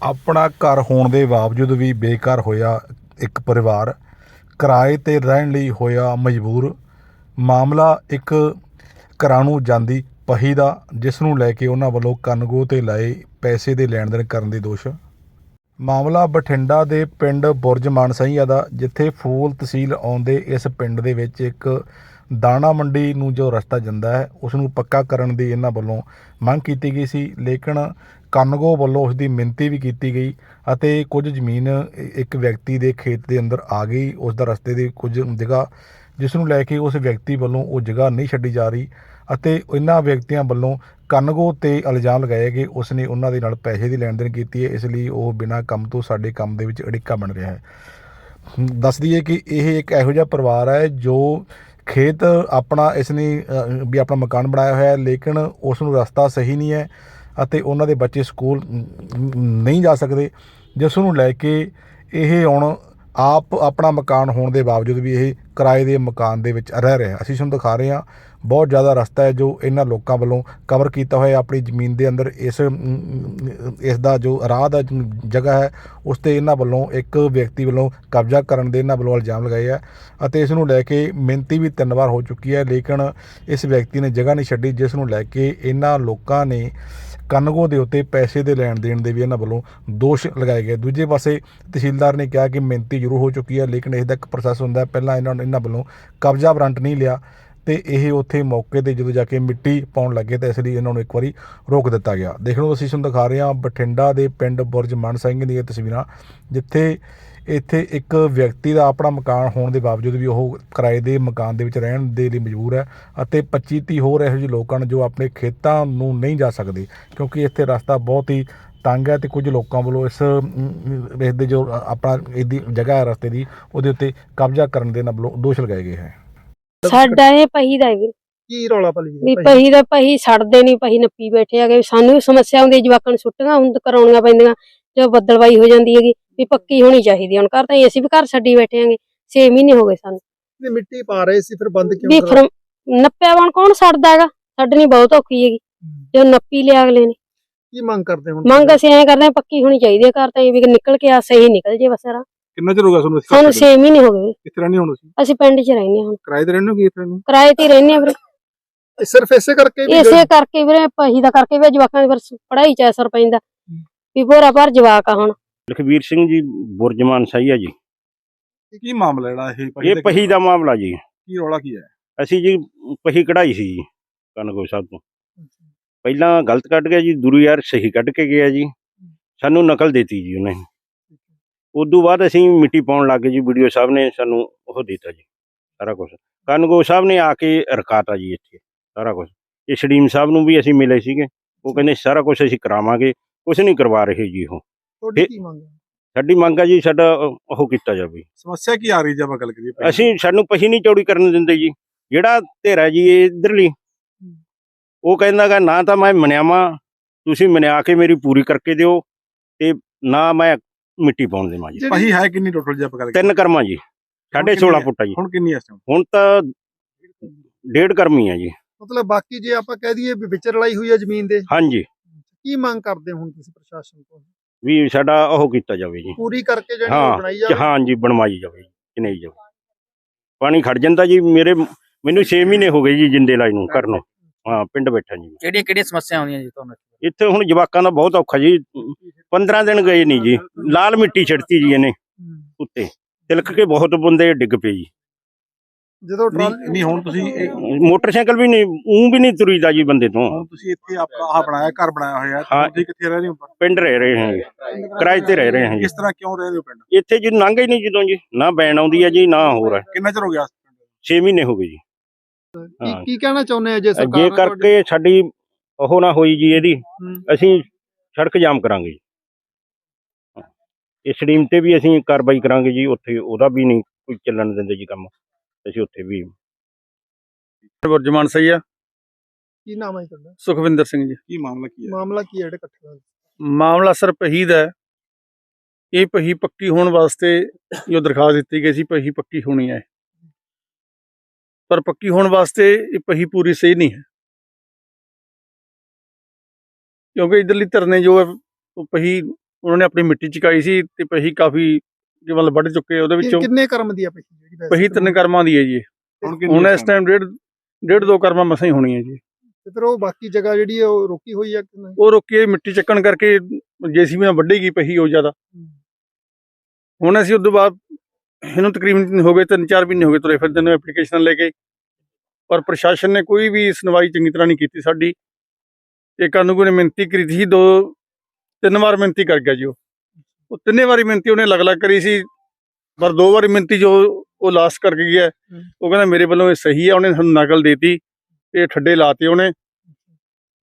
ਆਪਣਾ ਘਰ ਹੋਣ ਦੇ ਬਾਵਜੂਦ ਵੀ ਬੇਘਰ ਹੋਇਆ ਇੱਕ ਪਰਿਵਾਰ, ਕਿਰਾਏ ਤੇ ਰਹਿਣ ਲਈ ਹੋਇਆ ਮਜਬੂਰ, ਮਾਮਲਾ ਇੱਕ ਘਰਾਣੂ ਜਾਂਦੀ ਪਹੀ ਦਾ ਜਿਸ ਨੂੰ ਲੈ ਕੇ ਉਹਨਾਂ ਵੱਲੋਂ ਕਨਗੋ ਤੇ ਲਾਏ ਪੈਸੇ ਦੇ ਲੈਣ ਦੇਣ ਕਰਨ ਦੇ ਦੋਸ਼। ਮਾਮਲਾ ਬਠਿੰਡਾ ਦੇ ਪਿੰਡ ਬੁਰਜ ਮਾਨਸਈਆ ਦਾ, ਜਿੱਥੇ ਫੂਲ ਤਹਿਸੀਲ ਆਉਂਦੇ ਇਸ ਪਿੰਡ ਦੇ ਵਿੱਚ ਇੱਕ ਦਾਣਾ ਮੰਡੀ ਨੂੰ ਜੋ ਰਸਤਾ ਜਾਂਦਾ ਹੈ ਉਸ ਨੂੰ ਪੱਕਾ ਕਰਨ ਦੀ ਇਹਨਾਂ ਵੱਲੋਂ ਮੰਗ ਕੀਤੀ ਗਈ ਸੀ, ਲੇਕਿਨ ਕਨਗੋ ਵੱਲੋਂ ਉਸ ਦੀ ਮਿੰਤੀ ਵੀ ਕੀਤੀ ਗਈ ਅਤੇ ਕੁਝ ਜ਼ਮੀਨ ਇੱਕ ਵਿਅਕਤੀ ਦੇ ਖੇਤ ਦੇ ਅੰਦਰ ਆ ਗਈ। ਉਸ ਦਾ ਰਸਤੇ ਦੀ ਕੁਝ ਜਗ੍ਹਾ, ਜਿਸ ਨੂੰ ਲੈ ਕੇ ਉਸ ਵਿਅਕਤੀ ਵੱਲੋਂ ਉਹ ਜਗ੍ਹਾ ਨਹੀਂ ਛੱਡੀ ਜਾ ਰਹੀ ਅਤੇ ਇਹਨਾਂ ਵਿਅਕਤੀਆਂ ਵੱਲੋਂ ਕਨਗੋ ਤੇ ਇਲਜ਼ਾਮ ਲਗਾਏ ਗਏ। ਉਸ ਨੇ ਉਹਨਾਂ ਦੇ ਨਾਲ ਪੈਸੇ ਦੀ ਲੈਣ ਦੇਣ ਕੀਤੀ ਹੈ, ਇਸ ਲਈ ਉਹ ਬਿਨਾਂ ਕੰਮ ਤੋਂ ਸਾਡੇ ਕੰਮ ਦੇ ਵਿੱਚ ਅੜਿੱਕਾ ਬਣ ਰਿਹਾ ਹੈ। ਦੱਸ ਦਈਏ ਕਿ ਇਹ ਇੱਕ ਇਹੋ ਜਿਹਾ ਪਰਿਵਾਰ ਹੈ ਜੋ ਖੇਤ ਆਪਣਾ, ਇਸ ਨੇ ਵੀ ਆਪਣਾ ਮਕਾਨ ਬਣਾਇਆ ਹੋਇਆ ਹੈ, ਲੇਕਿਨ ਉਸ ਨੂੰ ਰਸਤਾ ਸਹੀ ਨਹੀਂ ਹੈ। ਅਤੇ ਉਹਨਾਂ ਦੇ ਬੱਚੇ ਸਕੂਲ ਨਹੀਂ ਜਾ ਸਕਦੇ, ਜਿਸ ਨੂੰ ਲੈ ਕੇ ਇਹ ਹੁਣ ਆਪ ਆਪਣਾ ਮਕਾਨ ਹੋਣ ਦੇ ਬਾਵਜੂਦ ਵੀ ਇਹ ਕਿਰਾਏ ਦੇ ਮਕਾਨ ਦੇ ਵਿੱਚ ਰਹਿ ਰਿਹਾ। ਅਸੀਂ ਤੁਹਾਨੂੰ ਦਿਖਾ ਰਹੇ ਹਾਂ, ਬਹੁਤ ਜ਼ਿਆਦਾ ਰਸਤਾ ਹੈ ਜੋ ਇਹਨਾਂ ਲੋਕਾਂ ਵੱਲੋਂ ਕਵਰ ਕੀਤਾ ਹੋਇਆ ਆਪਣੀ ਜ਼ਮੀਨ ਦੇ ਅੰਦਰ ਇਸ ਇਸ ਦਾ ਜੋ ਰਾਹ ਦਾ ਜਗ੍ਹਾ ਹੈ, ਉਸ ਤੇ ਇਹਨਾਂ ਵੱਲੋਂ ਇੱਕ ਵਿਅਕਤੀ ਵੱਲੋਂ ਕਬਜ਼ਾ ਕਰਨ ਦੇ ਇਹਨਾਂ ਵੱਲੋਂ ਇਲਜ਼ਾਮ ਲਗਾਏ ਆ ਅਤੇ ਇਸ ਨੂੰ ਲੈ ਕੇ ਮਿਹਨਤੀ ਵੀ ਤਿੰਨ ਵਾਰ ਹੋ ਚੁੱਕੀ ਹੈ, ਲੇਕਿਨ ਇਸ ਵਿਅਕਤੀ ਨੇ ਜਗ੍ਹਾ ਨਹੀਂ ਛੱਡੀ, ਜਿਸ ਨੂੰ ਲੈ ਕੇ ਇਹਨਾਂ ਲੋਕਾਂ ਨੇ ਕਨਗੋ ਦੇ ਉੱਤੇ ਪੈਸੇ ਦੇ ਲੈਣ ਦੇਣ ਦੇ ਵੀ ਇਹਨਾਂ ਵੱਲੋਂ ਦੋਸ਼ ਲਗਾਏ ਗਏ। ਦੂਜੇ ਪਾਸੇ ਤਹਿਸੀਲਦਾਰ ਨੇ ਕਿਹਾ ਕਿ ਮਿਹਨਤੀ ਜ਼ਰੂਰ ਹੋ ਚੁੱਕੀ ਹੈ, ਲੇਕਿਨ ਇਸ ਦਾ ਇੱਕ ਪ੍ਰੋਸੈਸ ਹੁੰਦਾ ਪਹਿਲਾਂ ਇਹਨਾਂ ਇਹਨਾਂ ਵੱਲੋਂ ਕਬਜ਼ਾ ਵਾਰੰਟ ਨਹੀਂ ਲਿਆ ਤੇ ਇਹ ਉੱਥੇ ਮੌਕੇ ਤੇ ਜਦੋਂ ਜਾ ਕੇ ਮਿੱਟੀ ਪਾਉਣ ਲੱਗੇ ਤਾਂ ਇਸ ਲਈ ਇਹਨਾਂ ਨੂੰ ਇੱਕ ਵਾਰੀ ਰੋਕ ਦਿੱਤਾ ਗਿਆ। ਦੇਖ ਲਓ ਅਸੀਂ ਤੁਹਾਨੂੰ ਦਿਖਾ ਰਹੇ ਹਾਂ ਬਠਿੰਡਾ ਦੇ ਪਿੰਡ ਬੁਰਜ ਮਨ ਸਿੰਘ ਦੀਆਂ ਤਸਵੀਰਾਂ, ਜਿੱਥੇ ਇੱਥੇ ਇੱਕ ਵਿਅਕਤੀ ਦਾ ਆਪਣਾ ਮਕਾਨ ਹੋਣ ਦੇ ਬਾਵਜੂਦ ਵੀ ਉਹ ਕਿਰਾਏ ਦੇ ਮਕਾਨ ਦੇ ਵਿੱਚ ਰਹਿਣ ਦੇ ਲਈ ਮਜਬੂਰ ਹੈ ਅਤੇ 25 30 ਹੋਰ ਇਹੋ ਜਿਹੇ ਲੋਕ ਹਨ ਜੋ ਆਪਣੇ ਖੇਤਾਂ ਨੂੰ ਨਹੀਂ ਜਾ ਸਕਦੇ ਕਿਉਂਕਿ ਇੱਥੇ ਰਸਤਾ ਬਹੁਤ ਹੀ ਤੰਗ ਹੈ ਤੇ ਕੁਝ ਲੋਕਾਂ ਵੱਲੋਂ ਇਸ ਇਸ ਦੇ ਜੋ ਆਪਣਾ ਇਹਦੀ ਜਗ੍ਹਾ ਹੈ ਰਸਤੇ ਦੀ ਉਹਦੇ ਉੱਤੇ ਕਬਜ਼ਾ ਕਰਨ ਦੇ ਨਾਲ ਦੋਸ਼ ਲਗਾਏ ਗਏ ਹੈ। ਸਾਡਾ ਇਹ ਪਹੀ ਦਾ ਵੀਰ। ਕੀ ਰੌਲਾ ਪਲੀ ਵੀ ਪਹੀ ਦਾ ਪਹੀ ਛੱਡਦੇ ਨਹੀਂ ਪਹੀ ਨੱਪੀ ਬੈਠੇ ਹੈਗੇ। ਸਾਨੂੰ ਵੀ ਸਮੱਸਿਆ ਆਉਂਦੀ ਹੈ, ਜਵਾਕਾਂ ਨੂੰ ਛੁੱਟੀਆਂ ਹੁੰਦ ਕਰਾਉਣੀਆਂ ਪੈਂਦੀਆਂ ਜੋ ਬੱਦਲਵਾਈ ਹੋ ਜਾਂਦੀ ਹੈਗੀ। ਵੀ ਪੱਕੀ ਹੋਣੀ ਚਾਹੀਦੀ। ਹੁਣ ਘਰ ਤਾਂ ਅਸੀਂ ਵੀ ਘਰ ਛੱਡੀ ਬੈਠੇ ਆਂਗੇ 6 ਮਹੀਨੇ ਹੋ ਗਏ ਸਾਨੂੰ। ਤੇ ਮਿੱਟੀ ਪਾ ਰਹੇ ਸੀ ਫਿਰ ਬੰਦ ਕਿਉਂ ਵੀ ਫਿਰ ਨੱਪਿਆ ਵਣ ਕੌਣ ਛੱਡਦਾ ਹੈਗਾ? ਛੱਡਣੀ ਬਹੁਤ ਔਖੀ ਹੈਗੀ। ਜੋ ਨੱਪੀ ਲਿਆ ਅਗਲੇ ਨੇ। ਕੀ ਮੰਗ ਕਰਦੇ ਹੁਣ? ਮੰਗ ਅਸੀਂ ਐਂ ਕਰਦੇ ਪੱਕੀ ਹੋਣੀ ਚਾਹੀਦੀ ਹੈ ਘਰ ਤਾਂ ਇਹ ਵੀ ਨਿਕਲ ਕੇ ਆ ਸਹੀ ਨਿਕਲ ਜੇ ਬਸ ਰਾ ਕਿੰਨਾ ਚਿਰ ਹੋ ਗਿਆ ਤੁਹਾਨੂੰ ਸਾਨੂੰ 6 ਮਹੀਨੇ ਹੋ ਗਏ। ਕਿਸ ਤਰ੍ਹਾਂ ਨਹੀਂ ਹੁਣ ਤੁਸੀਂ? ਅਸੀਂ ਪਿੰਡ 'ਚ ਰਹਿੰਦੇ ਹਾਂ ਹੁਣ। ਕਿਰਾਏ ਤੇ ਰਹਿੰਦੇ ਹੋ ਕਿ ਇਸ ਤਰ੍ਹਾਂ ਨਹੀਂ? ਕਿਰਾਏ ਤੇ ਰਹਿੰਦੇ ਹਾਂ ਵੀਰੇ ਸਿਰਫ ਇਸੇ ਕਰਕੇ ਵੀ ਇਸੇ ਕਰਕੇ ਵੀਰੇ ਪਹੀ ਦਾ ਕਰਕੇ ਵੀ ਜਵਾਕਾਂ ਦੀ ਫਿਰ ਪੜ੍ਹਾਈ 'ਚ ਅਸਰ ਪੈਂਦਾ। ਵੀ ਭੋਰਾ ਭਰ ਜਵਾਕ ਆ ਹੁਣ। ਲਖਵੀਰ ਸਿੰਘ ਜੀ ਬੁਰਜਮਾਨ ਸਹੀ ਹੈ ਜੀ। ਕੀ ਮਾਮਲਾ ਜਿਹੜਾ ਇਹ ਇਹ ਪਹੀ ਦਾ ਮਾਮਲਾ ਜੀ। ਕੀ ਰੌਲਾ ਕੀ ਹੈ ਅਸੀਂ ਜੀ ਪਹੀ ਕਢਾਈ ਸੀ ਜੀ ਕਨਗੋ ਸਾਹਿਬ ਤੋਂ। ਪਹਿਲਾਂ ਗਲਤ ਕੱਢ ਗਿਆ ਜੀ ਦੂਰੀ ਯਾਰ ਸਹੀ ਕੱਢ ਕੇ ਗਿਆ ਜੀ। ਸਾਨੂੰ ਨਕਲ ਦਿੱਤੀ ਜੀ ਉਹਨੇ। ਉਦੋਂ ਬਾਅਦ ਅਸੀਂ ਮਿੱਟੀ ਪਾਉਣ ਲੱਗ ਗਏ ਜੀ ਵੀਡੀਓ ਸਾਹਿਬ ਨੇ ਸਾਨੂੰ ਉਹ ਦਿੱਤਾ ਜੀ ਸਾਰਾ ਕੁਝ ਕਨਗੋ ਸਾਹਿਬ ਨੇ ਆ ਕੇ ਰਕਾਤਾ ਜੀ ਇੱਥੇ ਸਾਰਾ ਕੁਝ ਇਹ ਸ਼ਡੀਮ ਸਾਹਿਬ ਨੂੰ ਵੀ ਅਸੀਂ ਮਿਲੇ ਸੀਗੇ। ਉਹ ਕਹਿੰਦੇ ਸਾਰਾ ਕੁਝ ਅਸੀਂ ਕਰਾਵਾਂਗੇ ਕੁਝ ਨਹੀਂ ਕਰਵਾ ਰਹੇ ਜੀ ਉਹ। ਤੁਹਾਡੀ ਕੀ ਮੰਗ ਹੈ? ਸਾਡੀ ਮੰਗ ਹੈ ਜੀ ਸਾਡਾ ਉਹ ਕੀਤਾ ਜਾਵੇ। ਸਮੱਸਿਆ ਕੀ ਆ ਰਹੀ ਜੇ ਆਪਾਂ ਗੱਲ ਕਰੀਏ ਅਸੀਂ ਸਾਨੂੰ ਪਹੀ ਨਹੀਂ ਚੌੜੀ ਕਰਨ ਦਿੰਦੇ ਜੀ। ਜਿਹੜਾ ਧੇਰਾ ਜੀ ਇਹ ਇਧਰਲੀ ਉਹ ਕਹਿੰਦਾਗਾ ਨਾ ਤਾਂ ਮੈਂ ਮਨਿਆਵਾਂ ਤੁਸੀਂ ਮਨਿਆ ਕੇ ਮੇਰੀ ਪੂਰੀ ਕਰਕੇ ਦਿਓ ਤੇ ਨਾ ਮੈਂ ਮਿੱਟੀ ਪਾਉਣ ਦੇਵਾਂ ਜੀ। ਪਹੀ ਹੈ ਕਿੰਨੀ ਟੋਟਲ ਜੇ ਆਪਾਂ ਗੱਲ ਤਿੰਨ ਕਰਮਾਂ ਜੀ ਸਾਢੇ ਕਿੰਨੀ 16 ਹੈ? ਫੁੱਟ ਆ ਜੀ। ਹੁਣ ਕਿੰਨੀ ਹੈ ਇਸ ਟਾਈਮ ਹੁਣ ਤਾਂ ਡੇਢ ਕਰਮੀ ਆ ਜੀ। ਮਤਲਬ ਬਾਕੀ ਜੇ ਆਪਾਂ ਕਹਿ ਦਈਏ ਵੀ ਵਿੱਚ ਰਲਾਈ ਹੋਈ ਹੈ ਜ਼ਮੀਨ ਦੇ? ਹਾਂਜੀ। ਕੀ ਮੰਗ ਕਰਦੇ ਹੋ ਹੁਣ ਤੁਸੀਂ ਪ੍ਰਸ਼ਾਸਨ ਤੋਂ? ਵੀ ਸਾਡਾ ਉਹ ਕੀਤਾ ਜਾਵੇ ਜੀ। ਪੂਰੀ ਕਰਕੇ ਜਿਹੜੀ ਹਾਂ, ਬਣਾਈ ਜਾਵੇ। ਹਾਂ ਜੀ ਬਣਵਾਈ ਜਾਵੇ ਨਹੀਂ ਜਾਵੇ। ਪਾਣੀ ਖੜ ਜਾਂਦਾ ਜੀ ਮੇਰੇ ਮੈਨੂੰ 6 ਮਹੀਨੇ ਹੋ ਗਏ ਜੀ ਜਿੰਦੇ ਲਾਈ ਨੂੰ ਘਰ ਨੂੰ। ਹਾਂ ਪਿੰਡ ਬੈਠਾ ਜੀ ਕਿਹੜੀਆਂ ਕਿਹੜੀਆਂ ਸਮੱਸਿਆ ਆਉਂਦੀਆਂ ਜੀ ਤੁਹਾਨੂੰ ਇੱਥੇ? ਹੁਣ ਜਵਾਕਾਂ ਦਾ ਬਹੁਤ ਔਖਾ ਜੀ। 15 ਦਿਨ ਗਏ ਨਹੀਂ ਜੀ। ਲਾਲ ਮਿੱਟੀ ਛਿੜਤੀ ਜੀ ਇਹਨੇ। ਉੱਤੇ। ਤਿਲਕ ਕੇ ਬਹੁਤ ਬੰਦੇ ਡਿੱਗ ਪਏ ਜੀ। ਜਦੋਂ ਨਹੀਂ ਟਰਾਲੀ ਨਹੀਂ ਹੁਣ ਤੁਸੀਂ ਇਹ- ਮੋਟਰਸਾਈਕਲ ਵੀ ਨਹੀਂ ਉਹ ਵੀ ਨਹੀਂ ਤੁਰੀਦਾ ਜੀ ਬੰਦੇ ਤੋਂ। ਹੁਣ ਤੁਸੀਂ ਇੱਥੇ ਆਪਣਾ ਆਹ ਬਣਾਇਆ ਘਰ ਬਣਾਇਆ ਹੋਇਆ ਹੈ ਹਾਂ। ਤੁਸੀਂ ਕਿੱਥੇ ਰਹਿ ਰਹੇ ਹੋ? ਪਿੰਡ ਰਹਿ ਰਹੇ ਹਾਂ ਜੀ। ਕਿਰਾਏ ਤੇ ਰਹਿ ਰਹੇ ਹਾਂ ਜੀ। ਕਿਸ ਤਰ੍ਹਾਂ ਕਿਉਂ ਰਹਿ ਰਹੇ ਹੋ ਪਿੰਡ? ਇੱਥੇ ਜੀ ਲੰਘ ਹੀ ਨਹੀਂ ਜਦੋਂ ਜੀ ਨਾ ਬੈਣ ਆਉਂਦੀ ਹੈ ਜੀ ਨਾ ਹੋਰ ਹੈ। ਕਿੰਨਾ ਚਿਰ ਹੋ ਗਿਆ? 6 ਮਹੀਨੇ ਹੋ ਗਏ ਜੀ। ਕੀ ਹਾਂ। ਕੀ ਕਹਿਣਾ ਚਾਹੁੰਦੇ ਆ ਜੇ ਸਰਕਾਰ ਜੇ ਤੁਹਾਡੇ- ਕਰਕੇ ਸਾਡੀ ਉਹ ਨਾ ਹੋਈ ਜੀ ਇਹਦੀ ਹੂੰ। ਅਸੀਂ ਸੜਕ ਜਾਮ ਕਰਾਂਗੇ ਜੀ। ਇਸ ਸਟ੍ਰੀਮ ਤੇ ਵੀ ਅਸੀਂ ਕਾਰਵਾਈ ਕਰਾਂਗੇ ਜੀ ਉੱਥੇ ਉਹਦਾ ਵੀ ਨਹੀਂ ਕੋਈ ਚੱਲਣ ਦਿੰਦੇ ਜੀ ਕੰਮ। ਅਸੀਂ ਉੱਥੇ ਵੀ। ਬੁਰਜਮਾਨ ਸਹੀ ਆ? ਕੀ ਨਾਮ ਹੈ ਤੁਹਾਡਾ? ਸੁਖਵਿੰਦਰ ਸਿੰਘ ਜੀ। ਕੀ ਮਾਮਲਾ ਕੀ ਹੈ? ਮਾਮਲਾ ਕੀ ਹੈ ਜਿਹੜੇ ਇਕੱਠੇ ਹੋਏ? ਮਾਮਲਾ ਸਰ ਪਹੀਦ ਹੈ। ਇਹ ਪਹੀ ਪੱਕੀ ਹੋਣ ਵਾਸਤੇ ਜੋ ਦਰਖਾਸਤ ਦਿੱਤੀ ਗਈ ਸੀ ਪਹੀ ਪੱਕੀ ਹੋਣੀ ਹੈ। ਪਰ ਪੱਕੀ ਹੋਣ ਵਾਸਤੇ ਇਹ ਪਹੀ ਪੂਰੀ ਸਹੀ ਨਹੀਂ ਹੈ। ਕਿਉਂਕਿ ਇਧਰਲੀ ਧਰਨੇ ਜੋ ਹੈ ਉਹ ਪਹੀ ਉਹਨਾਂ ਨੇ ਆਪਣੀ ਮਿੱਟੀ ਚੁਕਾਈ ਸੀ ਤੇ ਪਹੀ ਕਾਫੀ ਜੇ ਮਤਲਬ ਵੱਢ ਚੁੱਕੇ ਉਹਦੇ ਕਿ- ਵਿੱਚੋਂ ਕਿੰਨੇ ਕਰਮ ਦੀ ਆ ਪਹੀ ਜਿਹੜੀ ਪਹੀ ਤਿੰਨ ਕਰਮਾਂ ਦੀ ਹੈ ਜੀ। ਹੁਣ ਇਸ ਟਾਈਮ ਡੇਢ ਡੇਢ ਦੋ ਕਰਮਾਂ ਮਸਾਂ ਹੀ ਹੋਣੀਆਂ ਜੀ। ਤੇ ਫਿਰ ਉਹ ਬਾਕੀ ਜਗ੍ਹਾ ਜਿਹੜੀ ਉਹ ਰੋਕੀ ਹੋਈ ਆ ਉਹ ਰੁਕੀ ਮਿੱਟੀ ਚੱਕਣ ਕਰਕੇ ਜੇਸੀਬੀ ਨਾਲ ਵੱਢੇਗੀ ਪਹੀ ਉਹ ਜ਼ਿਆਦਾ। ਹੁਣ ਅਸੀਂ ਉਦੋਂ ਬਾਅਦ ਇਹਨੂੰ ਤਕਰੀਬਨ ਹੋ ਗਏ ਤਿੰਨ ਚਾਰ ਮਹੀਨੇ ਹੋ ਗਏ ਤੁਰੇ ਫਿਰਦੇ ਨੇ ਐਪਲੀਕੇਸ਼ਨ ਲੈ ਕੇ। ਪਰ ਪ੍ਰਸ਼ਾਸਨ ਨੇ ਕੋਈ ਵੀ ਸੁਣਵਾਈ ਚੰਗੀ ਤਰ੍ਹਾਂ ਨਹੀਂ ਕੀਤੀ ਸਾਡੀ। ਇਹ ਕਾਨੂੰਗੋ ਨੇ ਮਿਹਨਤੀ ਕਰੀ ਸੀ ਦੋ ਤਿੰਨ ਵਾਰ ਮਿਹਨਤੀ ਕਰ ਗਿਆ ਜੀ ਉਹ। ਉਹ ਤਿੰਨੇ ਵਾਰੀ ਮਿਹਨਤੀ ਉਹਨੇ ਅਲੱਗ-ਅਲੱਗ ਕਰੀ ਸੀ ਪਰ ਦੋ ਵਾਰੀ ਮਿਹਨਤੀ ਜੋ ਉਹ ਲਾਸਟ ਕਰਕੇ ਗਿਆ ਉਹ ਕਹਿੰਦਾ ਮੇਰੇ ਵੱਲੋਂ ਇਹ ਸਹੀ ਹੈ ਉਹਨੇ ਸਾਨੂੰ ਨਕਲ ਦੇਤੀ ਇਹ ਠੱਡੇ ਲਾਤੇ ਉਹਨੇ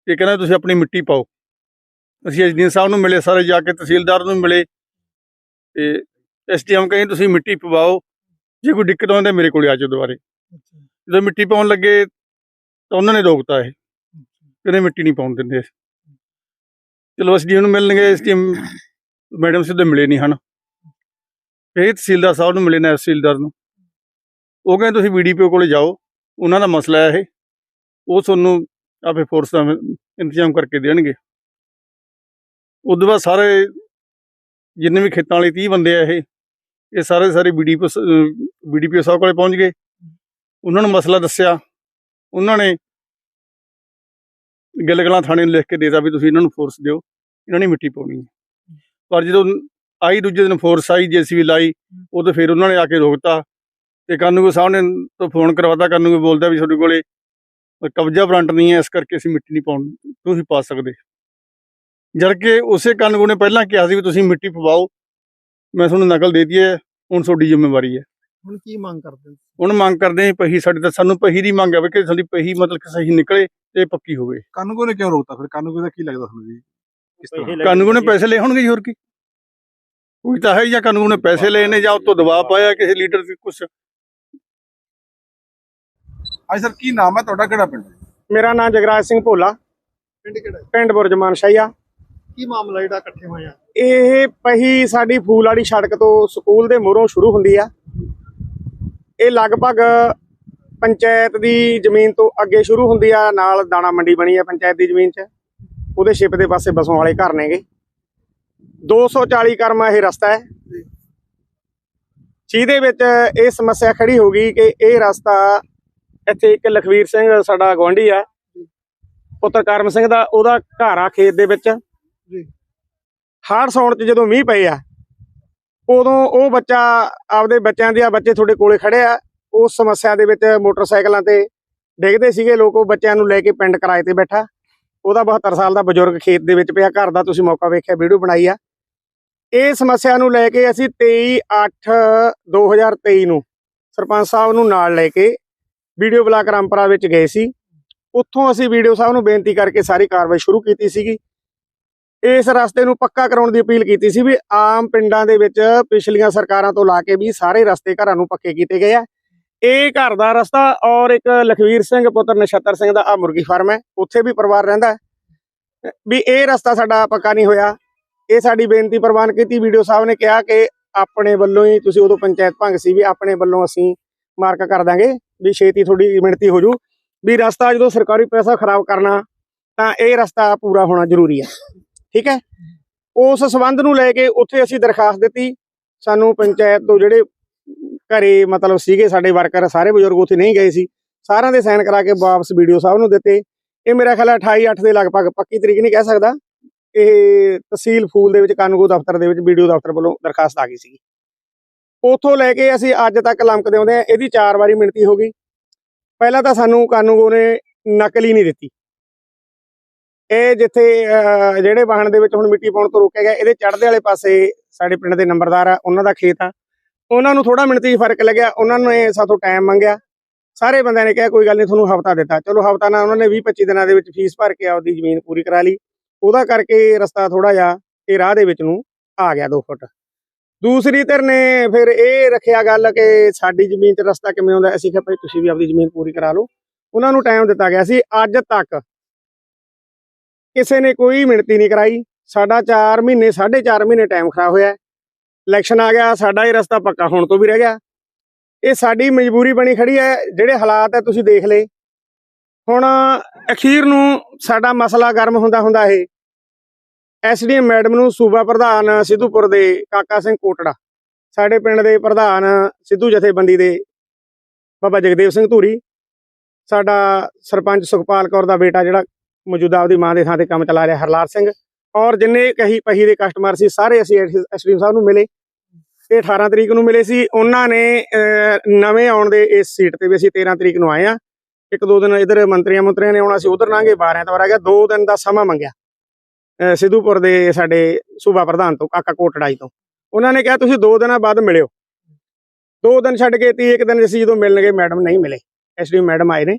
ਇਹ ਕਹਿੰਦਾ ਤੁਸੀਂ ਆਪਣੀ ਮਿੱਟੀ ਪਾਓ। ਅਸੀਂ ਐਸਡੀਐਮ ਸਾਹਿਬ ਨੂੰ ਮਿਲੇ ਸਾਰੇ ਜਾ ਕੇ ਤਹਿਸੀਲਦਾਰ ਨੂੰ ਮਿਲੇ ਤੇ ਐਸਡੀਐਮ ਕਹਿੰਦੇ ਤੁਸੀਂ ਮਿੱਟੀ ਪਵਾਓ ਜੇ ਕੋਈ ਦਿੱਕਤ ਆਉਂਦੀ ਮੇਰੇ ਕੋਲੇ ਆ ਜਾਓ ਦੁਬਾਰੇ। ਜਦੋਂ ਮਿੱਟੀ ਪਾਉਣ ਲੱਗੇ ਤਾਂ ਉਹਨਾਂ ਨੇ ਰੋਕਤਾ ਇਹ ਕਹਿੰਦੇ ਮਿੱਟੀ ਨਹੀਂ ਪਾਉਣ ਦਿੰਦੇ ਅਸੀਂ। ਚਲੋ ਐਸਡੀਐਮ ਨੂੰ ਮਿਲਣ ਗਏ ਐਸਡੀਐਮ ਮੈਡਮ ਸਿੱਧੇ ਮਿਲੇ ਨਹੀਂ ਹਨ। ਫਿਰ ਤਹਿਸੀਲਦਾਰ ਸਾਹਿਬ ਨੂੰ ਮਿਲੇ ਨੇ ਤਹਿਸੀਲਦਾਰ ਨੂੰ। ਉਹ ਕਹਿੰਦੇ, ਤੁਸੀਂ ਬੀਡੀਪੀਓ ਕੋਲੇ ਜਾਓ। ਉਹਨਾਂ ਦਾ ਮਸਲਾ ਹੈ ਇਹ। ਉਹ ਤੁਹਾਨੂੰ ਆਪੇ ਫੋਰਸ ਦਾ ਇੰਤਜ਼ਾਮ ਕਰਕੇ ਦੇਣਗੇ। ਉਦੋਂ ਬਾਅਦ ਸਾਰੇ ਜਿੰਨੇ ਵੀ ਖੇਤਾਂ ਵਾਲੇ 30 ਬੰਦੇ ਆ ਇਹ ਇਹ ਸਾਰੇ ਦੇ ਸਾਰੇ ਬੀਡੀਪੀਓ ਬੀਡੀਪੀਓ ਸਾਹਿਬ ਕੋਲੇ ਪਹੁੰਚ ਗਏ। ਉਹਨਾਂ ਨੂੰ ਮਸਲਾ ਦੱਸਿਆ। ਉਹਨਾਂ ਨੇ ਗਿਲਗਲਾਂ ਥਾਣੇ ਨੂੰ ਲਿਖ ਕੇ ਦੇਤਾ ਵੀ ਤੁਸੀਂ ਇਹਨਾਂ ਨੂੰ ਫੋਰਸ ਦਿਓ। ਇਹਨਾਂ ਨੇ ਮਿੱਟੀ ਪਾਉਣੀ ਹੈ। ਪਰ ਜਦੋਂ ਆਈ ਦੂਜੇ ਦਿਨ ਫੋਰਸ ਆਈ ਜੇਸੀਬੀ ਲਾਈ ਉਦੋਂ ਫਿਰ ਉਹਨਾਂ ਨੇ ਆ ਕੇ ਰੋਕਤਾ ਤੇ ਕਾਨੂੰਗੋ ਸਾਹਿਬ ਨੇ ਤੋਂ ਫੋਨ ਕਰਵਾਤਾ ਕਾਨੂੰਗੋ ਬੋਲਦਾ ਵੀ ਤੁਹਾਡੇ ਕੋਲੇ ਕਬਜ਼ਾ ਵਾਰੰਟ ਨਹੀਂ ਹੈ ਇਸ ਕਰਕੇ ਅਸੀਂ ਮਿੱਟੀ ਨਹੀਂ ਪਾਉਣ ਤੁਸੀਂ ਪਾ ਸਕਦੇ। ਜਦ ਕਿ ਉਸੇ ਕਾਨੂੰਗੋ ਨੇ ਪਹਿਲਾਂ ਕਿਹਾ ਸੀ ਵੀ ਤੁਸੀਂ ਮਿੱਟੀ ਪਵਾਓ ਮੈਂ ਤੁਹਾਨੂੰ ਨਕਲ ਦੇ ਦਈ ਹੈ ਹੁਣ ਤੁਹਾਡੀ ਜ਼ਿੰਮੇਵਾਰੀ ਹੈ। ਹੁਣ ਕੀ ਮੰਗ ਕਰਦੇ ਹੋ? ਹੁਣ ਮੰਗ ਕਰਦੇ ਹਾਂ ਪਹੀ ਸਾਡੀ ਤਾਂ ਸਾਨੂੰ ਪਹੀ ਦੀ ਮੰਗ ਹੈ ਵੀ ਕਿ ਸਾਡੀ ਪਹੀ ਮਤਲਬ ਕਿ ਸਹੀ ਨਿਕਲੇ ਤੇ ਪੱਕੀ ਹੋਵੇ। ਕਾਨੂੰਗੋ ਨੇ ਕਿਉਂ ਰੋਕਤਾ? ਫਿਰ ਕਾਨੂੰਗੋ ਦਾ ਕੀ ਲੱਗਦਾ ਤੁਹਾਨੂੰ ਜੀ? ਕਾਨੂੰਗੋ ਨੇ ਪੈਸੇ ਲਏ ਹੋਣਗੇ ਜੀ ਹੋਰ ਕੀ? ਕੋਈ ਤਾਂ ਹੈ ਜਾਂ ਕਾਨੂੰਗੋ ਨੇ ਪੈਸੇ ਲਏ ਨੇ ਜਾਂ ਉਤੋਂ ਦਬਾਅ ਪਾਇਆ ਕਿਸੇ ਲੀਡਰ ਤੇ ਕੁਛ। ਅੱਜ ਸਰ ਕੀ ਨਾਮ ਹੈ ਤੁਹਾਡਾ? ਕਿਹੜਾ ਪਿੰਡ? ਮੇਰਾ ਨਾਮ ਜਗਰਾਜ ਸਿੰਘ ਭੋਲਾ। ਪਿੰਡ ਕਿਹੜਾ? ਪਿੰਡ ਬੁਰਜਮਾਨ ਸ਼ਾਹੀਆ ਕੀ ਮਾਮਲਾ ਜਿਹੜਾ ਇਕੱਠੇ ਹੋਏ ਆ ਇਹ ਪਹੀ ਸਾਡੀ ਫੂਲ ਵਾਲੀ ਸੜਕ ਤੋਂ ਸਕੂਲ ਦੇ ਮੂਹਰੋਂ ਸ਼ੁਰੂ ਹੁੰਦੀ ਆ। ਇਹ ਲਗਭਗ ਪੰਚਾਇਤ ਦੀ ਜ਼ਮੀਨ ਤੋਂ ਅੱਗੇ ਸ਼ੁਰੂ ਹੁੰਦੀ ਆ ਨਾਲ ਦਾਣਾ ਮੰਡੀ ਬਣੀ ਆ ਪੰਚਾਇਤ ਦੀ ਜ਼ਮੀਨ 'ਚ। ਉਹਦੇ ਛਿਪ ਦੇ ਪਾਸੇ ਬਸੋਂ ਵਾਲੇ ਘਰ ਨੇਗੇ। 240 ਕਰਮਾ ਇਹ ਰਸਤਾ ਹੈ। ਜਿਹਦੇ ਵਿੱਚ ਇਹ ਸਮੱਸਿਆ ਖੜੀ ਹੋ ਗਈ ਕਿ ਇਹ ਰਸਤਾ ਇੱਥੇ ਇੱਕ ਲਖਵੀਰ ਸਿੰਘ ਸਾਡਾ ਗੁਆਂਢੀ ਆ। ਪੁੱਤਰ ਕਰਮ ਸਿੰਘ ਦਾ ਉਹਦਾ ਘਰ ਆ ਖੇਤ ਦੇ ਵਿੱਚ। ਹਾੜ ਸੌਣ ਚ ਜਦੋਂ ਮੀਂਹ ਪਏ ਆ ਉਦੋਂ ਉਹ ਬੱਚਾ ਆਪਦੇ ਬੱਚਿਆਂ ਦੇ ਆ ਬੱਚੇ ਤੁਹਾਡੇ ਕੋਲੇ ਖੜੇ ਆ। ਉਸ ਸਮੱਸਿਆ ਦੇ ਵਿੱਚ ਮੋਟਰਸਾਈਕਲਾਂ ਤੇ ਡਿੱਗਦੇ ਸੀਗੇ ਲੋਕ ਉਹ ਬੱਚਿਆਂ ਨੂੰ ਲੈ ਕੇ ਪਿੰਡ ਕਿਰਾਏ ਤੇ ਬੈਠਾ। ਉਹਦਾ 72 ਸਾਲ ਦਾ ਬਜ਼ੁਰਗ ਖੇਤ ਦੇ ਵਿੱਚ ਪਿਆ, ਘਰ ਦਾ ਤੁਸੀਂ ਮੌਕਾ ਵੇਖਿਆ, ਵੀਡੀਓ ਬਣਾਈ ਆ। ਇਹ ਸਮੱਸਿਆ ਨੂੰ ਲੈ ਕੇ ਅਸੀਂ 23 8 2023 ਨੂੰ ਸਰਪੰਚ ਸਾਹਿਬ ਨੂੰ ਨਾਲ ਲੈ ਕੇ ਵੀਡੀਓ ਬਲਾਕ ਰਾਮਪੁਰਾ ਵਿੱਚ ਗਏ ਸੀ। ਉੱਥੋਂ ਅਸੀਂ ਵੀਡੀਓ ਸਾਹਿਬ ਨੂੰ ਬੇਨਤੀ ਕਰਕੇ ਸਾਰੀ ਕਾਰਵਾਈ ਸ਼ੁਰੂ ਕੀਤੀ ਸੀਗੀ। ਇਸ ਰਸਤੇ ਨੂੰ ਪੱਕਾ ਕਰਾਉਣ ਦੀ ਅਪੀਲ ਕੀਤੀ ਸੀ ਵੀ ਆਮ ਪਿੰਡਾਂ ਦੇ ਵਿੱਚ ਪਿਛਲੀਆਂ ਸਰਕਾਰਾਂ ਤੋਂ ਲਾ ਕੇ ਵੀ ਸਾਰੇ ਰਸਤੇ ਘਰਾਂ ਨੂੰ ਪੱਕੇ ਕੀਤੇ ਗਏ ਆ। ਇਹ ਘਰ ਦਾ ਰਸਤਾ ਔਰ ਇੱਕ ਲਖਵੀਰ ਸਿੰਘ ਪੁੱਤਰ ਨਛੱਤਰ ਸਿੰਘ ਦਾ ਆ ਮੁਰਗੀ ਫਾਰਮ ਹੈ। ਉੱਥੇ ਵੀ ਪਰਿਵਾਰ ਰਹਿੰਦਾ ਵੀ ਇਹ ਰਸਤਾ ਸਾਡਾ ਪੱਕਾ ਨਹੀਂ ਹੋਇਆ। ਇਹ ਸਾਡੀ ਬੇਨਤੀ ਪ੍ਰਵਾਨ ਕੀਤੀ। ਵੀਡੀਓ ਸਾਹਿਬ ਨੇ ਕਿਹਾ ਕਿ ਆਪਣੇ ਵੱਲੋਂ ਹੀ ਤੁਸੀਂ ਉਦੋਂ ਪੰਚਾਇਤ ਭੰਗ ਸੀ ਵੀ ਆਪਣੇ ਵੱਲੋਂ ਅਸੀਂ ਮਾਰਕ ਕਰ ਦਾਂਗੇ ਵੀ ਛੇਤੀ ਥੋੜੀ ਮਿਣਤੀ ਹੋ ਜੂ। ਵੀ ਰਸਤਾ ਜਦੋਂ ਸਰਕਾਰੀ ਪੈਸਾ ਖਰਾਬ ਕਰਨਾ, ਤਾਂ ਇਹ ਰਸਤਾ ਪੂਰਾ ਹੋਣਾ ਜ਼ਰੂਰੀ ਹੈ। ਠੀਕ ਹੈ? ਉਸ ਸਬੰਧ ਨੂੰ ਲੈ ਕੇ ਉੱਥੇ ਅਸੀਂ ਦਰਖਾਸਤ ਦਿੱਤੀ। ਸਾਨੂੰ ਪੰਚਾਇਤ ਤੋਂ ਜਿਹੜੇ ਘਰੇ ਮਤਲਬ ਸੀਗੇ ਸਾਡੇ ਵਰਕਰ ਸਾਰੇ ਬਜ਼ੁਰਗ ਉੱਥੇ ਨਹੀਂ ਗਏ ਸੀ। ਸਾਰਿਆਂ ਦੇ ਸਾਈਨ ਕਰਾ ਕੇ ਵਾਪਸ ਵੀਡੀਓ ਸਾਹਿਬ ਨੂੰ ਦਿੱਤੇ। ਇਹ ਮੇਰਾ ਖਿਆਲ ਹੈ 28 8 ਦੇ ਲਗਭਗ ਪੱਕੀ ਤਰੀਕ ਨਹੀਂ ਕਹਿ ਸਕਦਾ। ਇਹ ਤਹਿਸੀਲ ਫੂਲ ਦੇ ਵਿੱਚ ਕਾਨੂੰਗੋ ਦਫ਼ਤਰ ਦੇ ਵਿੱਚ ਵੀਡੀਓ ਦਫ਼ਤਰ ਵੱਲੋਂ ਦਰਖਾਸਤ ਆ ਗਈ ਸੀ ਉੱਥੋਂ ਲੈ ਕੇ ਅਸੀਂ ਅੱਜ ਤੱਕ ਲੰਕਦੇ ਆਉਂਦੇ ਆ ਇਹਦੀ ਚਾਰ ਵਾਰੀ ਮਿਣਤੀ ਹੋ ਗਈ। ਪਹਿਲਾਂ ਤਾਂ ਸਾਨੂੰ ਕਾਨੂੰਗੋ ਨੇ ਨਕਲੀ ਨਹੀਂ ਦਿੱਤੀ। ਇਹ ਜਿੱਥੇ ਅਹ, ਜਿਹੜੇ ਵਾਹਨ ਦੇ ਵਿੱਚ ਹੁਣ ਮਿੱਟੀ ਪਾਉਣ ਤੋਂ ਰੋਕਿਆ ਗਿਆ ਇਹਦੇ ਚੜ੍ਹਦੇ ਵਾਲੇ ਪਾਸੇ ਸਾਡੇ ਪਿੰਡ ਦੇ ਨੰਬਰਦਾਰ ਆ ਉਹਨਾਂ ਦਾ ਖੇਤ ਆ। ਉਹਨਾਂ ਨੂੰ ਥੋੜਾ ਮਿਣਤੀ 'ਚ ਫ਼ਰਕ ਲੱਗਿਆ, ਉਹਨਾਂ ਨੇ ਸਾਥੋਂ ਟਾਈਮ ਮੰਗਿਆ। ਸਾਰੇ ਬੰਦਿਆਂ ਨੇ ਕਿਹਾ, ਕੋਈ ਗੱਲ ਨਹੀਂ, ਤੁਹਾਨੂੰ ਹਫਤਾ ਦਿੱਤਾ। ਚਲੋ, ਹਫਤਾ ਨਾਲ ਉਹਨਾਂ ਨੇ 20 25 ਦਿਨਾਂ ਦੇ ਵਿੱਚ ਫੀਸ ਭਰ ਕੇ ਆਪਦੀ ਜ਼ਮੀਨ ਪੂਰੀ ਕਰਾ ਲਈ। ਉਹਦਾ ਕਰਕੇ ਰਸਤਾ ਥੋੜਾ ਜਿਹਾ ਇਹ ਰਾਹ ਦੇ ਵਿੱਚ ਨੂੰ ਆ ਗਿਆ 2 ਫੁੱਟ। ਦੂਸਰੀ ਧਿਰ ਨੇ ਫਿਰ ਇਹ ਰੱਖਿਆ ਗੱਲ ਕਿ ਸਾਡੀ ਜ਼ਮੀਨ 'ਚ ਰਸਤਾ ਕਿਵੇਂ ਆਉਂਦਾ, ਅਸੀਂ ਕਿਹਾ, ਭਾਈ, ਤੁਸੀਂ ਵੀ ਆਪਦੀ ਜ਼ਮੀਨ ਪੂਰੀ ਕਰਾ ਲਓ। ਉਹਨਾਂ ਨੂੰ ਟਾਈਮ ਦਿੱਤਾ ਗਿਆ ਸੀ। ਅੱਜ ਤੱਕ ਕਿਸੇ ਨੇ ਕੋਈ ਮਿਣਤੀ ਨਹੀਂ ਕਰਾਈ। ਸਾਡਾ 4 ਮਹੀਨੇ 4.5 ਮਹੀਨੇ ਟਾਈਮ ਖਰਾਬ ਹੋਇਆ। ਇਲੈਕਸ਼ਨ ਆ ਗਿਆ, ਸਾਡਾ ਇਹ ਰਸਤਾ ਪੱਕਾ, ਹੋਣ ਤੋਂ ਵੀ ਰਹਿ ਗਿਆ। ਇਹ ਸਾਡੀ ਮਜਬੂਰੀ ਬਣੀ ਖੜੀ ਹੈ, ਜਿਹੜੇ ਹਾਲਾਤ ਹੈ, ਤੁਸੀਂ ਦੇਖ ਲਏ। ਹੁਣ ਅਖੀਰ ਨੂੰ ਸਾਡਾ ਮਸਲਾ ਗਰਮ ਹੁੰਦਾ ਹੁੰਦਾ ਇਹ। ਐਸਡੀਐਮ ਮੈਡਮ ਨੂੰ ਸੂਬਾ ਪ੍ਰਧਾਨ ਸਿੱਧੂਪੁਰ ਦੇ ਕਾਕਾ ਸਿੰਘ ਕੋਟੜਾ, ਸਾਡੇ ਪਿੰਡ ਦੇ ਪ੍ਰਧਾਨ ਸਿੱਧੂ ਜਥੇਬੰਦੀ ਦੇ ਬਾਬਾ ਜਗਦੇਵ ਸਿੰਘ ਧੂਰੀ, ਸਾਡਾ ਸਰਪੰਚ ਸੁਖਪਾਲ ਕੌਰ ਦਾ ਬੇਟਾ ਜਿਹੜਾ ਮੌਜੂਦਾ ਉਹਦੀ ਮਾਂ ਦੇ ਥਾਂ ਤੇ ਕੰਮ ਚਲਾ ਰਿਹਾ, ਹਰਲਾਲ ਸਿੰਘ। ਔਰ ਜਿੰਨੇ ਕਹੀ ਪਹੀ ਦੇ ਕਸਟਮਰ ਸੀ, ਸਾਰੇ ਅਸੀਂ ਐਸਡੀਐਮ ਸਾਹਿਬ ਨੂੰ ਮਿਲੇ। ਇਹ 18 ਤਰੀਕ ਨੂੰ ਮਿਲੇ ਸੀ। ਉਹਨਾਂ ਨੇ ਨਵੇਂ ਆਉਣ ਦੇ ਇਸ ਸੀਟ ਤੇ ਵੀ ਅਸੀਂ 13 ਤਰੀਕ ਨੂੰ ਆਏ ਆ ਇੱਕ ਦੋ ਦਿਨ ਇਧਰ ਮੰਤਰੀਆਂ ਮੰਤਰੀਆਂ ਨੇ ਆਉਣਾ ਸੀ, ਉਧਰ ਲਾਂਗੇ 12 ਐਤਵਾਰ ਆ ਗਿਆ, ਦੋ ਦਿਨ ਦਾ ਸਮਾਂ ਮੰਗਿਆ। ਸਿੱਧੂਪੁਰ ਦੇ ਸਾਡੇ ਸੂਬਾ ਪ੍ਰਧਾਨ ਤੋਂ, ਕਾਕਾ ਕੋਟੜਾਈ ਤੋਂ। ਉਹਨਾਂ ਨੇ ਕਿਹਾ, ਤੁਸੀਂ ਦੋ ਦਿਨਾਂ ਬਾਅਦ ਮਿਲਿਓ। ਦੋ ਦਿਨ ਛੱਡ ਕੇ ਤੀ ਇੱਕ ਦਿਨ ਅਸੀਂ ਜਦੋਂ ਮਿਲਣਗੇ ਮੈਡਮ ਨਹੀਂ ਮਿਲੇ। ਐਸਡੀ ਮੈਡਮ ਆਏ ਨੇ।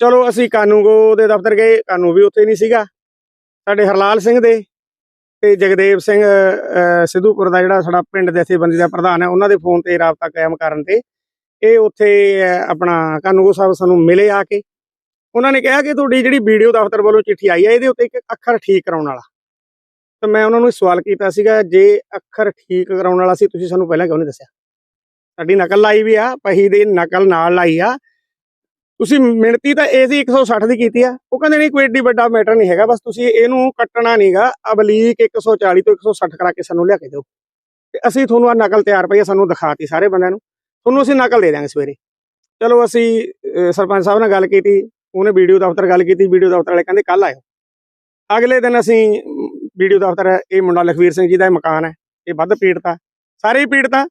ਚਲੋ, ਅਸੀਂ ਕਾਨੂੰਗੋ ਦੇ ਦਫ਼ਤਰ ਗਏ ਕਾਨੂੰ ਵੀ ਉੱਥੇ ਨਹੀਂ ਸੀਗਾ। ਸਾਡੇ ਹਰਲਾਲ ਸਿੰਘ ਦੇ ਤੇ ਜਗਦੇਵ ਸਿੰਘ ਸਿੱਧੂਪੁਰ ਦਾ ਜਿਹੜਾ ਸਾਡਾ ਪਿੰਡ ਦੇ ਜਥੇਬੰਦੀ ਦਾ ਪ੍ਰਧਾਨ ਹੈ ਉਹਨਾਂ ਦੇ ਫੋਨ ਤੇ ਰਾਬਤਾ ਕਾਇਮ ਕਰਨ ਤੇ ਇਹ ਉੱਥੇ ਅਹ, ਆਪਣਾ ਕਾਨੂੰਗੋ ਸਾਹਿਬ ਸਾਨੂੰ ਮਿਲੇ ਆ ਕੇ। ਉਹਨਾਂ ਨੇ ਕਿਹਾ ਕਿ ਤੁਹਾਡੀ ਜਿਹੜੀ ਵੀਡੀਓ ਦਫ਼ਤਰ ਵੱਲੋਂ ਚਿੱਠੀ ਆਈ ਹੈ ਇਹਦੇ ਉੱਤੇ ਇੱਕ ਅੱਖਰ ਠੀਕ ਕਰਾਉਣ ਵਾਲਾ। ਤਾਂ ਮੈਂ ਉਹਨਾਂ ਨੂੰ ਸਵਾਲ ਕੀਤਾ ਸੀਗਾ ਜੇ ਅੱਖਰ ਠੀਕ ਕਰਾਉਣ ਵਾਲਾ ਸੀ ਤੁਸੀਂ ਸਾਨੂੰ ਪਹਿਲਾਂ ਕਿਉਂ ਨਹੀਂ ਦੱਸਿਆ? ਸਾਡੀ ਨਕਲ ਲਾਈ ਵੀ ਆ ਪਹੀ ਦੇ ਨਕਲ ਨਾਲ ਲਾਈ ਆ। ਤੁਸੀਂ ਮਿਣਤੀ ਤਾਂ ਇਹ ਸੀ 160 ਦੀ ਕੀਤੀ ਆ। ਉਹ ਕਹਿੰਦੇ ਨਹੀਂ, ਕੋਈ ਏਡੀ ਵੱਡਾ ਮੈਟਰ ਨਹੀਂ ਹੈਗਾ, ਬਸ ਤੁਸੀਂ ਇਹਨੂੰ ਕੱਟਣਾ ਨਹੀਂਗਾ। ਅਬਲੀਕ 140 ਤੋਂ 160 ਕਰਾ ਕੇ ਸਾਨੂੰ ਲਿਆ ਕੇ ਦਿਓ। ਤੇ ਅਸੀਂ ਤੁਹਾਨੂੰ ਆ ਨਕਲ ਤਿਆਰ ਪਈ ਆ, ਸਾਨੂੰ ਦਿਖਾਤੀ ਸਾਰੇ ਬੰਦਿਆਂ ਨੂੰ। ਤੁਹਾਨੂੰ ਅਸੀਂ ਨਕਲ ਦੇ ਦਿਆਂਗੇ ਸਵੇਰੇ। ਚਲੋ ਅਸੀਂ ਸਰਪੰਚ ਸਾਹਿਬ ਨਾਲ ਗੱਲ ਕੀਤੀ, ਉਹਨੇ ਵੀਡੀਓ ਦਫ਼ਤਰ ਗੱਲ ਕੀਤੀ, ਵੀਡੀਓ ਦਫ਼ਤਰ ਵਾਲੇ ਕਹਿੰਦੇ ਕੱਲ ਆਇਓ। ਅਗਲੇ ਦਿਨ ਅਸੀਂ ਵੀਡੀਓ ਦਫ਼ਤਰ, ਇਹ ਮੁੰਡਾ ਲਖਵੀਰ ਸਿੰਘ ਜੀ ਦਾ ਇਹ ਮਕਾਨ ਹੈ, ਇਹ ਵੱਧ ਪੀੜਤਾ ਸਾਰੇ ਹੀ ਪੀੜਤਾ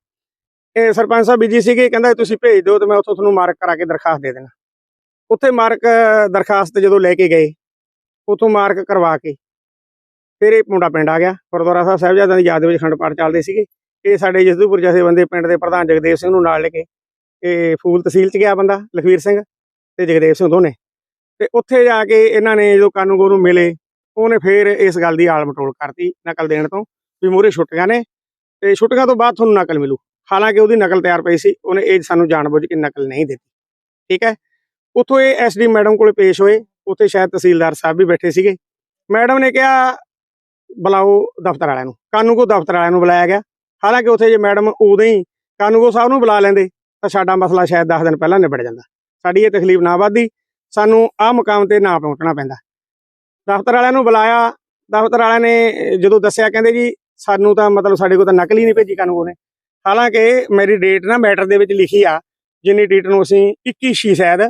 ਇਹ ਸਰਪੰਚ ਸਾਹਿਬ ਬੀਜੀ ਸੀਗੇ, ਕਹਿੰਦਾ ਤੁਸੀਂ ਭੇਜ ਦਿਓ ਤੇ ਮੈਂ ਉੱਥੋਂ ਤੁਹਾਨੂੰ ਮਾਰਕ ਕਰਾ ਕੇ ਦਰਖਾਸਤ ਦੇ ਦੇਣਾ ਉੱਥੇ ਮਾਰਕ ਦਰਖਾਸਤ ਜਦੋਂ ਲੈ ਕੇ ਗਏ, ਉੱਥੋਂ ਮਾਰਕ ਕਰਵਾ ਕੇ ਫਿਰ ਇਹ ਮੁੰਡਾ ਪਿੰਡ ਆ ਗਿਆ, ਗੁਰਦੁਆਰਾ ਸਾਹਿਬ ਸਾਹਿਬਜ਼ਾਦਿਆਂ ਦੀ ਯਾਦ ਵਿੱਚ ਅਖੰਡ ਪਾਠ ਚੱਲਦੇ ਸੀਗੇ। ਇਹ ਸਾਡੇ ਜਸਦੂਪੁਰ ਜਥੇਬੰਦੀ ਪਿੰਡ ਦੇ ਪ੍ਰਧਾਨ ਜਗਦੇਵ ਸਿੰਘ ਨੂੰ ਨਾਲ ਲੈ ਕੇ ਇਹ ਫੂਲ ਤਹਿਸੀਲ ਚ ਗਿਆ ਬੰਦਾ, ਲਖਵੀਰ ਸਿੰਘ ਤੇ ਜਗਦੇਵ ਸਿੰਘ ਦੋਨੇ। ਤੇ ਉੱਥੇ ਜਾ ਕੇ ਇਹਨਾਂ ਨੇ ਜਦੋਂ ਕਾਨੂੰਗੋ ਨੂੰ ਮਿਲੇ, ਉਹਨੇ ਫੇਰ ਇਸ ਗੱਲ ਦੀ ਆਲ ਮਟੋਲ ਕਰਤੀ ਨਕਲ ਦੇਣ ਤੋਂ ਵੀ ਮੂਹਰੇ ਛੁੱਟੀਆਂ ਨੇ ਤੇ ਛੁੱਟੀਆਂ ਤੋਂ ਬਾਅਦ ਤੁਹਾਨੂੰ ਨਕਲ ਮਿਲੂ। ਹਾਲਾਂਕਿ ਉਹਦੀ ਨਕਲ ਤਿਆਰ ਪਈ ਸੀ, ਉਹਨੇ ਇਹ ਸਾਨੂੰ ਜਾਣਬੁੱਝ ਕੇ ਨਕਲ ਨਹੀਂ ਦਿੱਤੀ। ਠੀਕ ਹੈ? ਉੱਥੋਂ ਇਹ ਐਸਡੀ ਮੈਡਮ ਕੋਲੇ ਪੇਸ਼ ਹੋਏ, ਉੱਥੇ ਸ਼ਾਇਦ ਤਹਿਸੀਲਦਾਰ ਸਾਹਿਬ ਵੀ ਬੈਠੇ ਸੀਗੇ। ਮੈਡਮ ਨੇ ਕਿਹਾ, ਬੁਲਾਓ ਦਫ਼ਤਰ ਵਾਲਿਆਂ ਨੂੰ। ਕਾਨੂੰਗੋ ਦਫ਼ਤਰ ਵਾਲਿਆਂ ਨੂੰ ਬੁਲਾਇਆ ਗਿਆ। ਹਾਲਾਂਕਿ ਉੱਥੇ ਜੇ ਮੈਡਮ ਉਦੋਂ ਹੀ ਕਾਨੂੰਗੋ ਸਾਹਿਬ ਨੂੰ ਬੁਲਾ ਲੈਂਦੇ, ਤਾਂ ਸਾਡਾ ਮਸਲਾ ਸ਼ਾਇਦ 10 ਦਿਨ ਪਹਿਲਾਂ ਨਿਬੜ ਜਾਂਦਾ। ਸਾਡੀ ਇਹ ਤਕਲੀਫ ਨਾ ਵੱਧਦੀ, ਸਾਨੂੰ ਆਹ ਮੁਕਾਮ ਤੇ ਨਾ ਪਹੁੰਚਣਾ ਪੈਂਦਾ। ਦਫ਼ਤਰ ਵਾਲਿਆਂ ਨੂੰ ਬੁਲਾਇਆ। ਦਫ਼ਤਰ ਵਾਲਿਆਂ ਨੇ ਜਦੋਂ ਦੱਸਿਆ, ਕਹਿੰਦੇ ਜੀ, ਸਾਨੂੰ ਤਾਂ ਮਤਲਬ ਸਾਡੇ ਕੋਲ ਤਾਂ ਨਕਲੀ ਨਹੀਂ ਭੇਜੀ ਕਾਨੂੰਗੋ ਨੇ। ਹਾਲਾਂਕਿ ਮੇਰੀ ਡੇਟ ਨਾ ਮੈਟਰ ਦੇ ਵਿੱਚ ਲਿਖੀ ਆ, ਜਿੰਨੀ ਡੇਟ ਨੂੰ ਅਸੀਂ 21 ਛੇ ਸ਼ਾਇਦ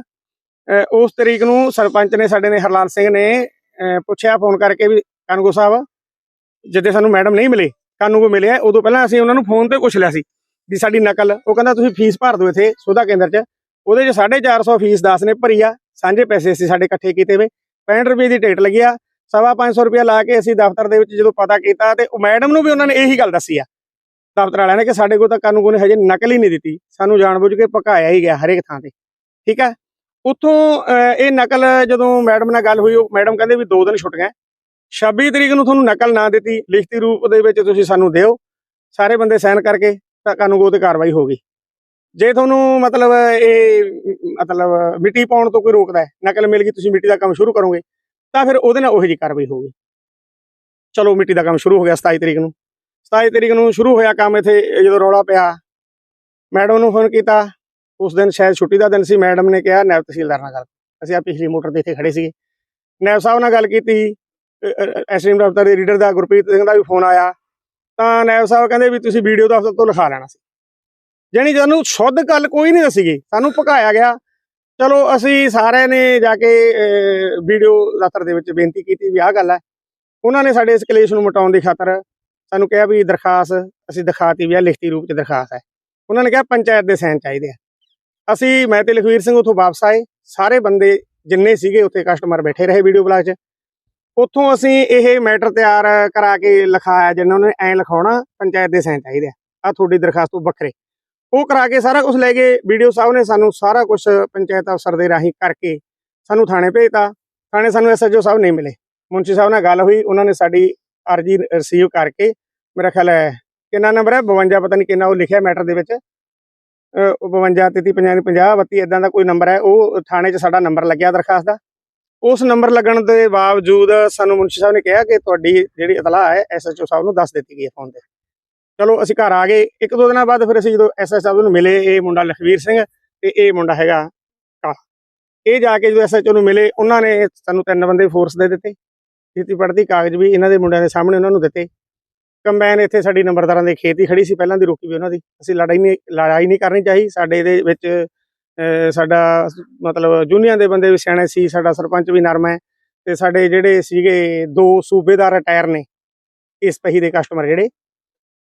ਉਸ ਤਰੀਕ ਨੂੰ ਸਰਪੰਚ ਨੇ ਸਾਡੇ ਨੇ ਹਰਲਾਲ ਸਿੰਘ ਨੇ, ਅਹ ਪੁੱਛਿਆ ਫੋਨ ਕਰਕੇ ਵੀ ਕਾਨੂੰਗੋ ਸਾਹਿਬ, ਜਿੱਦੇ ਸਾਨੂੰ ਮੈਡਮ ਨਹੀਂ ਮਿਲੇ, ਕਾਨੂੰਗੋ ਮਿਲਿਆ ਉਦੋਂ ਪਹਿਲਾਂ ਅਸੀਂ ਉਹਨਾਂ ਨੂੰ ਫੋਨ ਤੇ ਪੁੱਛ ਲਿਆ ਸੀ ਵੀ ਸਾਡੀ ਨਕਲ, ਉਹ ਕਹਿੰਦਾ ਤੁਸੀਂ ਫੀਸ ਭਰ ਦਿਓ ਇੱਥੇ ਸੋਧਾ ਕੇਂਦਰ 'ਚ। ਉਹਦੇ 'ਚ 450 ਫੀਸ ਦਾਸ ਨੇ ਭਰੀ ਆ, ਸਾਂਝੇ ਪੈਸੇ ਅਸੀਂ ਸਾਡੇ ਇਕੱਠੇ ਕੀਤੇ ਵੇ। 65 ਰੁਪਏ ਦੀ ਟਿਕਟ ਲੱਗੀ ਆ, ਸਵਾ 500 ਰੁਪਏ ਲਾ ਕੇ ਅਸੀਂ ਦਫ਼ਤਰ ਦੇ ਵਿੱਚ ਜਦੋਂ ਪਤਾ ਕੀਤਾ ਤੇ ਉਹ ਮੈਡਮ ਨੂੰ ਵੀ ਉਹਨਾਂ ਨੇ ਇਹੀ ਗੱਲ ਦੱਸੀ ਆ, ਦਫ਼ਤਰ ਵਾਲਿਆਂ ਨੇ ਕਿ ਸਾਡੇ ਕੋਲ ਤਾਂ ਕਾਨੂੰਗੋ ਨੇ ਹਜੇ ਨਕਲ ਹੀ ਨਹੀਂ ਦਿੱਤੀ। ਸਾਨੂੰ ਜਾਣਬੁੱਝ ਕੇ ਪਕਾਇਆ ਹੀ ਗਿਆ ਹਰੇਕ ਥਾਂ ਤੇ। ਠੀਕ ਹੈ ਉੱਥੋਂ ਇਹ ਨਕਲ ਜਦੋਂ ਮੈਡਮ ਨਾਲ ਗੱਲ ਹੋਈ, ਉਹ ਮੈਡਮ ਕਹਿੰਦੇ ਵੀ ਦੋ ਦਿਨ ਛੁੱਟੀਆਂ ਗਏ। 26 ਤਰੀਕ ਨੂੰ ਤੁਹਾਨੂੰ ਨਕਲ ਨਾ ਦਿੱਤੀ, ਲਿਖਤੀ ਰੂਪ ਦੇ ਵਿੱਚ ਤੁਸੀਂ ਸਾਨੂੰ ਦਿਓ। ਸਾਰੇ ਬੰਦੇ ਸਾਈਨ ਕਰਕੇ ਤਾਂ ਕਾਨੂੰਗੋ ਤੇ ਕਾਰਵਾਈ ਹੋ ਗਈ। ਜੇ ਤੁਹਾਨੂੰ ਮਤਲਬ ਇਹ, ਮਤਲਬ ਮਿੱਟੀ ਪਾਉਣ ਤੋਂ ਕੋਈ ਰੋਕਦਾ ਹੈ, ਨਕਲ ਮਿਲ ਗਈ, ਤੁਸੀਂ ਮਿੱਟੀ ਦਾ ਕੰਮ ਸ਼ੁਰੂ ਕਰੋਗੇ, ਤਾਂ ਫਿਰ ਉਹਦੇ ਨਾਲ ਉਹੋ ਜਿਹੀ ਕਾਰਵਾਈ ਹੋਊਗੀ ਚਲੋ ਮਿੱਟੀ ਦਾ ਕੰਮ ਸ਼ੁਰੂ ਹੋ ਗਿਆ 27 ਤਰੀਕ ਨੂੰ। 27 ਤਰੀਕ ਨੂੰ ਸ਼ੁਰੂ ਹੋਇਆ ਕੰਮ ਇੱਥੇ, ਜਦੋਂ ਰੌਲਾ ਪਿਆ, ਮੈਡਮ ਨੂੰ ਫੋਨ ਕੀਤਾ ਉਸ ਦਿਨ ਸ਼ਾਇਦ ਛੁੱਟੀ ਦਾ ਦਿਨ ਸੀ, ਮੈਡਮ ਨੇ ਕਿਹਾ ਨੈਬ ਤਹਿਸੀਲਦਾਰ ਨਾਲ ਗੱਲ। ਅਸੀਂ ਆ ਪਿਛਲੀ ਮੋਟਰ ਦੇ ਇੱਥੇ ਖੜੇ ਸੀਗੇ। ਨਾਇਬ ਸਾਹਿਬ ਨਾਲ ਗੱਲ ਕੀਤੀ। ਐਸਐਮ ਦਫ਼ਤਰ ਦੇ ਰੀਡਰ ਦਾ ਗੁਰਪ੍ਰੀਤ ਸਿੰਘ ਦਾ ਵੀ ਫੋਨ ਆਇਆ। ਤਾਂ ਨਾਇਬ ਸਾਹਿਬ ਕਹਿੰਦੇ ਵੀ ਤੁਸੀਂ ਵੀਡੀਓ ਦਫ਼ਤਰ ਤੋਂ ਲਿਖਾ ਲੈਣਾ ਸੀ। ਜਾਣੀ ਸਾਨੂੰ ਸ਼ੁੱਧ ਗੱਲ ਕੋਈ ਨਹੀਂ ਦੱਸੀ ਗਈ। ਸਾਨੂੰ ਭਕਾਇਆ ਗਿਆ। ਚਲੋ ਅਸੀਂ ਸਾਰਿਆਂ ਨੇ ਜਾ ਕੇ ਵੀਡੀਓ ਦਫ਼ਤਰ ਦੇ ਵਿੱਚ ਬੇਨਤੀ ਕੀਤੀ ਵੀ ਆਹ ਗੱਲ ਹੈ। ਉਹਨਾਂ ਨੇ ਸਾਡੇ ਇਸ ਕਲੇਸ਼ ਨੂੰ ਮਿਟਾਉਣ ਦੀ ਖਾਤਰ ਸਾਨੂੰ ਕਿਹਾ ਵੀ ਦਰਖਾਸਤ ਅਸੀਂ ਦਿਖਾਤੀ ਵੀ ਆ, ਲਿਖਤੀ ਰੂਪ ਚ ਦਰਖਾਸਤ ਹੈ। ਉਹਨਾਂ ਨੇ ਕਿਹਾ ਪੰਚਾਇਤ ਦੇ ਸਾਈਨ ਚਾਹੀਦੇ ਆ। ਅਸੀਂ, ਮੈਂ ਤੇ ਲਖਵੀਰ ਸਿੰਘ ਉੱਥੋਂ ਵਾਪਸ ਆਏ। ਸਾਰੇ ਬੰਦੇ ਜਿੰਨੇ ਸੀਗੇ ਉੱਥੇ ਕਸਟਮਰ ਬੈਠੇ ਰਹੇ ਵੀਡੀਓ ਬਲਾਕ 'ਚ। ਉੱਥੋਂ ਅਸੀਂ ਇਹ ਮੈਟਰ ਤਿਆਰ ਕਰਾ ਕੇ ਲਿਖਾਇਆ ਜਿੰਨਾਂ ਨੇ ਐਂ ਲਿਖਾਉਣਾ, ਪੰਚਾਇਤ ਦੇ ਸਾਈਨ ਚਾਹੀਦੇ ਆ। ਤੁਹਾਡੀ ਦਰਖਾਸਤ ਤੋਂ ਵੱਖਰੇ। ਉਹ ਕਰਾ ਕੇ ਸਾਰਾ ਕੁਝ ਲੈ ਗਏ। ਵੀਡੀਓ ਸਾਹਿਬ ਨੇ ਸਾਨੂੰ ਸਾਰਾ ਕੁਝ ਪੰਚਾਇਤ ਅਫਸਰ ਦੇ ਰਾਹੀਂ ਕਰਕੇ ਸਾਨੂੰ ਥਾਣੇ ਭੇਜਤਾ। ਥਾਣੇ ਸਾਨੂੰ ਐਸਐਚਓ ਸਾਹਿਬ ਨਹੀਂ ਮਿਲੇ। ਮੁੰਸ਼ੀ ਸਾਹਿਬ ਨਾਲ ਗੱਲ ਹੋਈ। ਉਹਨਾਂ ਨੇ ਸਾਡੀ ਅਰਜੀ ਰਿਸੀਵ ਕਰਕੇ, ਮੇਰਾ ਖਿਆਲ ਹੈ, ਕਿੰਨਾ ਨੰਬਰ ਹੈ? 52 ਪਤਾ ਨਹੀਂ ਕਿੰਨਾ ਉਹ ਲਿਖਿਆ ਮੈਟਰ ਦੇ ਵਿੱਚ। 52 33 50 50 32 ਇਦਾਂ ਦਾ ਕੋਈ ਨੰਬਰ ਹੈ, ਉਹ ਥਾਣੇ 'ਚ ਸਾਡਾ ਨੰਬਰ ਲੱਗਿਆ ਦਰਖਾਸਤ ਦਾ। ਉਸ ਨੰਬਰ ਲੱਗਣ ਦੇ ਬਾਵਜੂਦ ਸਾਨੂੰ ਮੁਨਸ਼ੀ ਸਾਹਿਬ ਨੇ ਕਿਹਾ ਕਿ ਤੁਹਾਡੀ ਜਿਹੜੀ ਇਤਲਾਹ ਹੈ ਐਸਐਚਓ ਸਾਹਿਬ ਨੂੰ ਦੱਸ ਦਿੱਤੀ ਗਈ ਹੈ ਫੋਨ ਤੇ। ਚਲੋ, ਅਸੀਂ ਘਰ ਆ ਗਏ। ਇੱਕ ਦੋ ਦਿਨਾਂ ਬਾਅਦ ਫਿਰ ਅਸੀਂ ਜਦੋਂ ਐਸਐਚ ਸਾਹਿਬ ਨੂੰ ਮਿਲੇ, ਇਹ ਮੁੰਡਾ ਲਖਵੀਰ ਸਿੰਘ ਤੇ ਇਹ ਮੁੰਡਾ ਹੈਗਾ ਕਾਲਾ। ਇਹ ਜਾ ਕੇ ਜਦੋਂ ਐਸਐਚਓ ਨੂੰ ਮਿਲੇ, ਉਹਨਾਂ ਨੇ ਸਾਨੂੰ ਤਿੰਨ ਬੰਦੇ ਫੋਰਸ ਦੇ ਦਿੱਤੇ। ਖੇਤੀ ਪੜ੍ਹਦੀ, ਕਾਗਜ਼ ਵੀ ਇਹਨਾਂ ਦੇ ਮੁੰਡਿਆਂ ਦੇ ਸਾਹਮਣੇ ਉਹਨਾਂ ਨੂੰ ਦਿੱਤੇ। ਕੰਬਾਈਨ ਇੱਥੇ ਸਾਡੀ ਨੰਬਰਦਾਰਾਂ ਦੇ ਖੇਤ ਹੀ ਖੜੀ ਸੀ ਪਹਿਲਾਂ ਦੀ ਰੋਕੀ ਵੀ ਉਹਨਾਂ ਦੀ। ਅਸੀਂ ਲੜਾਈ ਨਹੀਂ ਲੜਾਈ ਨਹੀਂ ਕਰਨੀ ਚਾਹੀ। ਸਾਡੇ ਦੇ ਵਿੱਚ ਸਾਡਾ ਮਤਲਬ ਜੂਨੀਅਰ ਦੇ ਬੰਦੇ ਵੀ ਸਿਆਣੇ ਸੀ ਸਾਡਾ ਸਰਪੰਚ ਵੀ ਨਰਮ ਹੈ। ਤੇ ਸਾਡੇ ਜਿਹੜੇ ਸੀਗੇ ਦੋ ਸੂਬੇਦਾਰ ਰਿਟਾਇਰ ਨੇ ਇਸ ਪਹੀ ਦੇ ਕਸਟਮਰ ਜਿਹੜੇ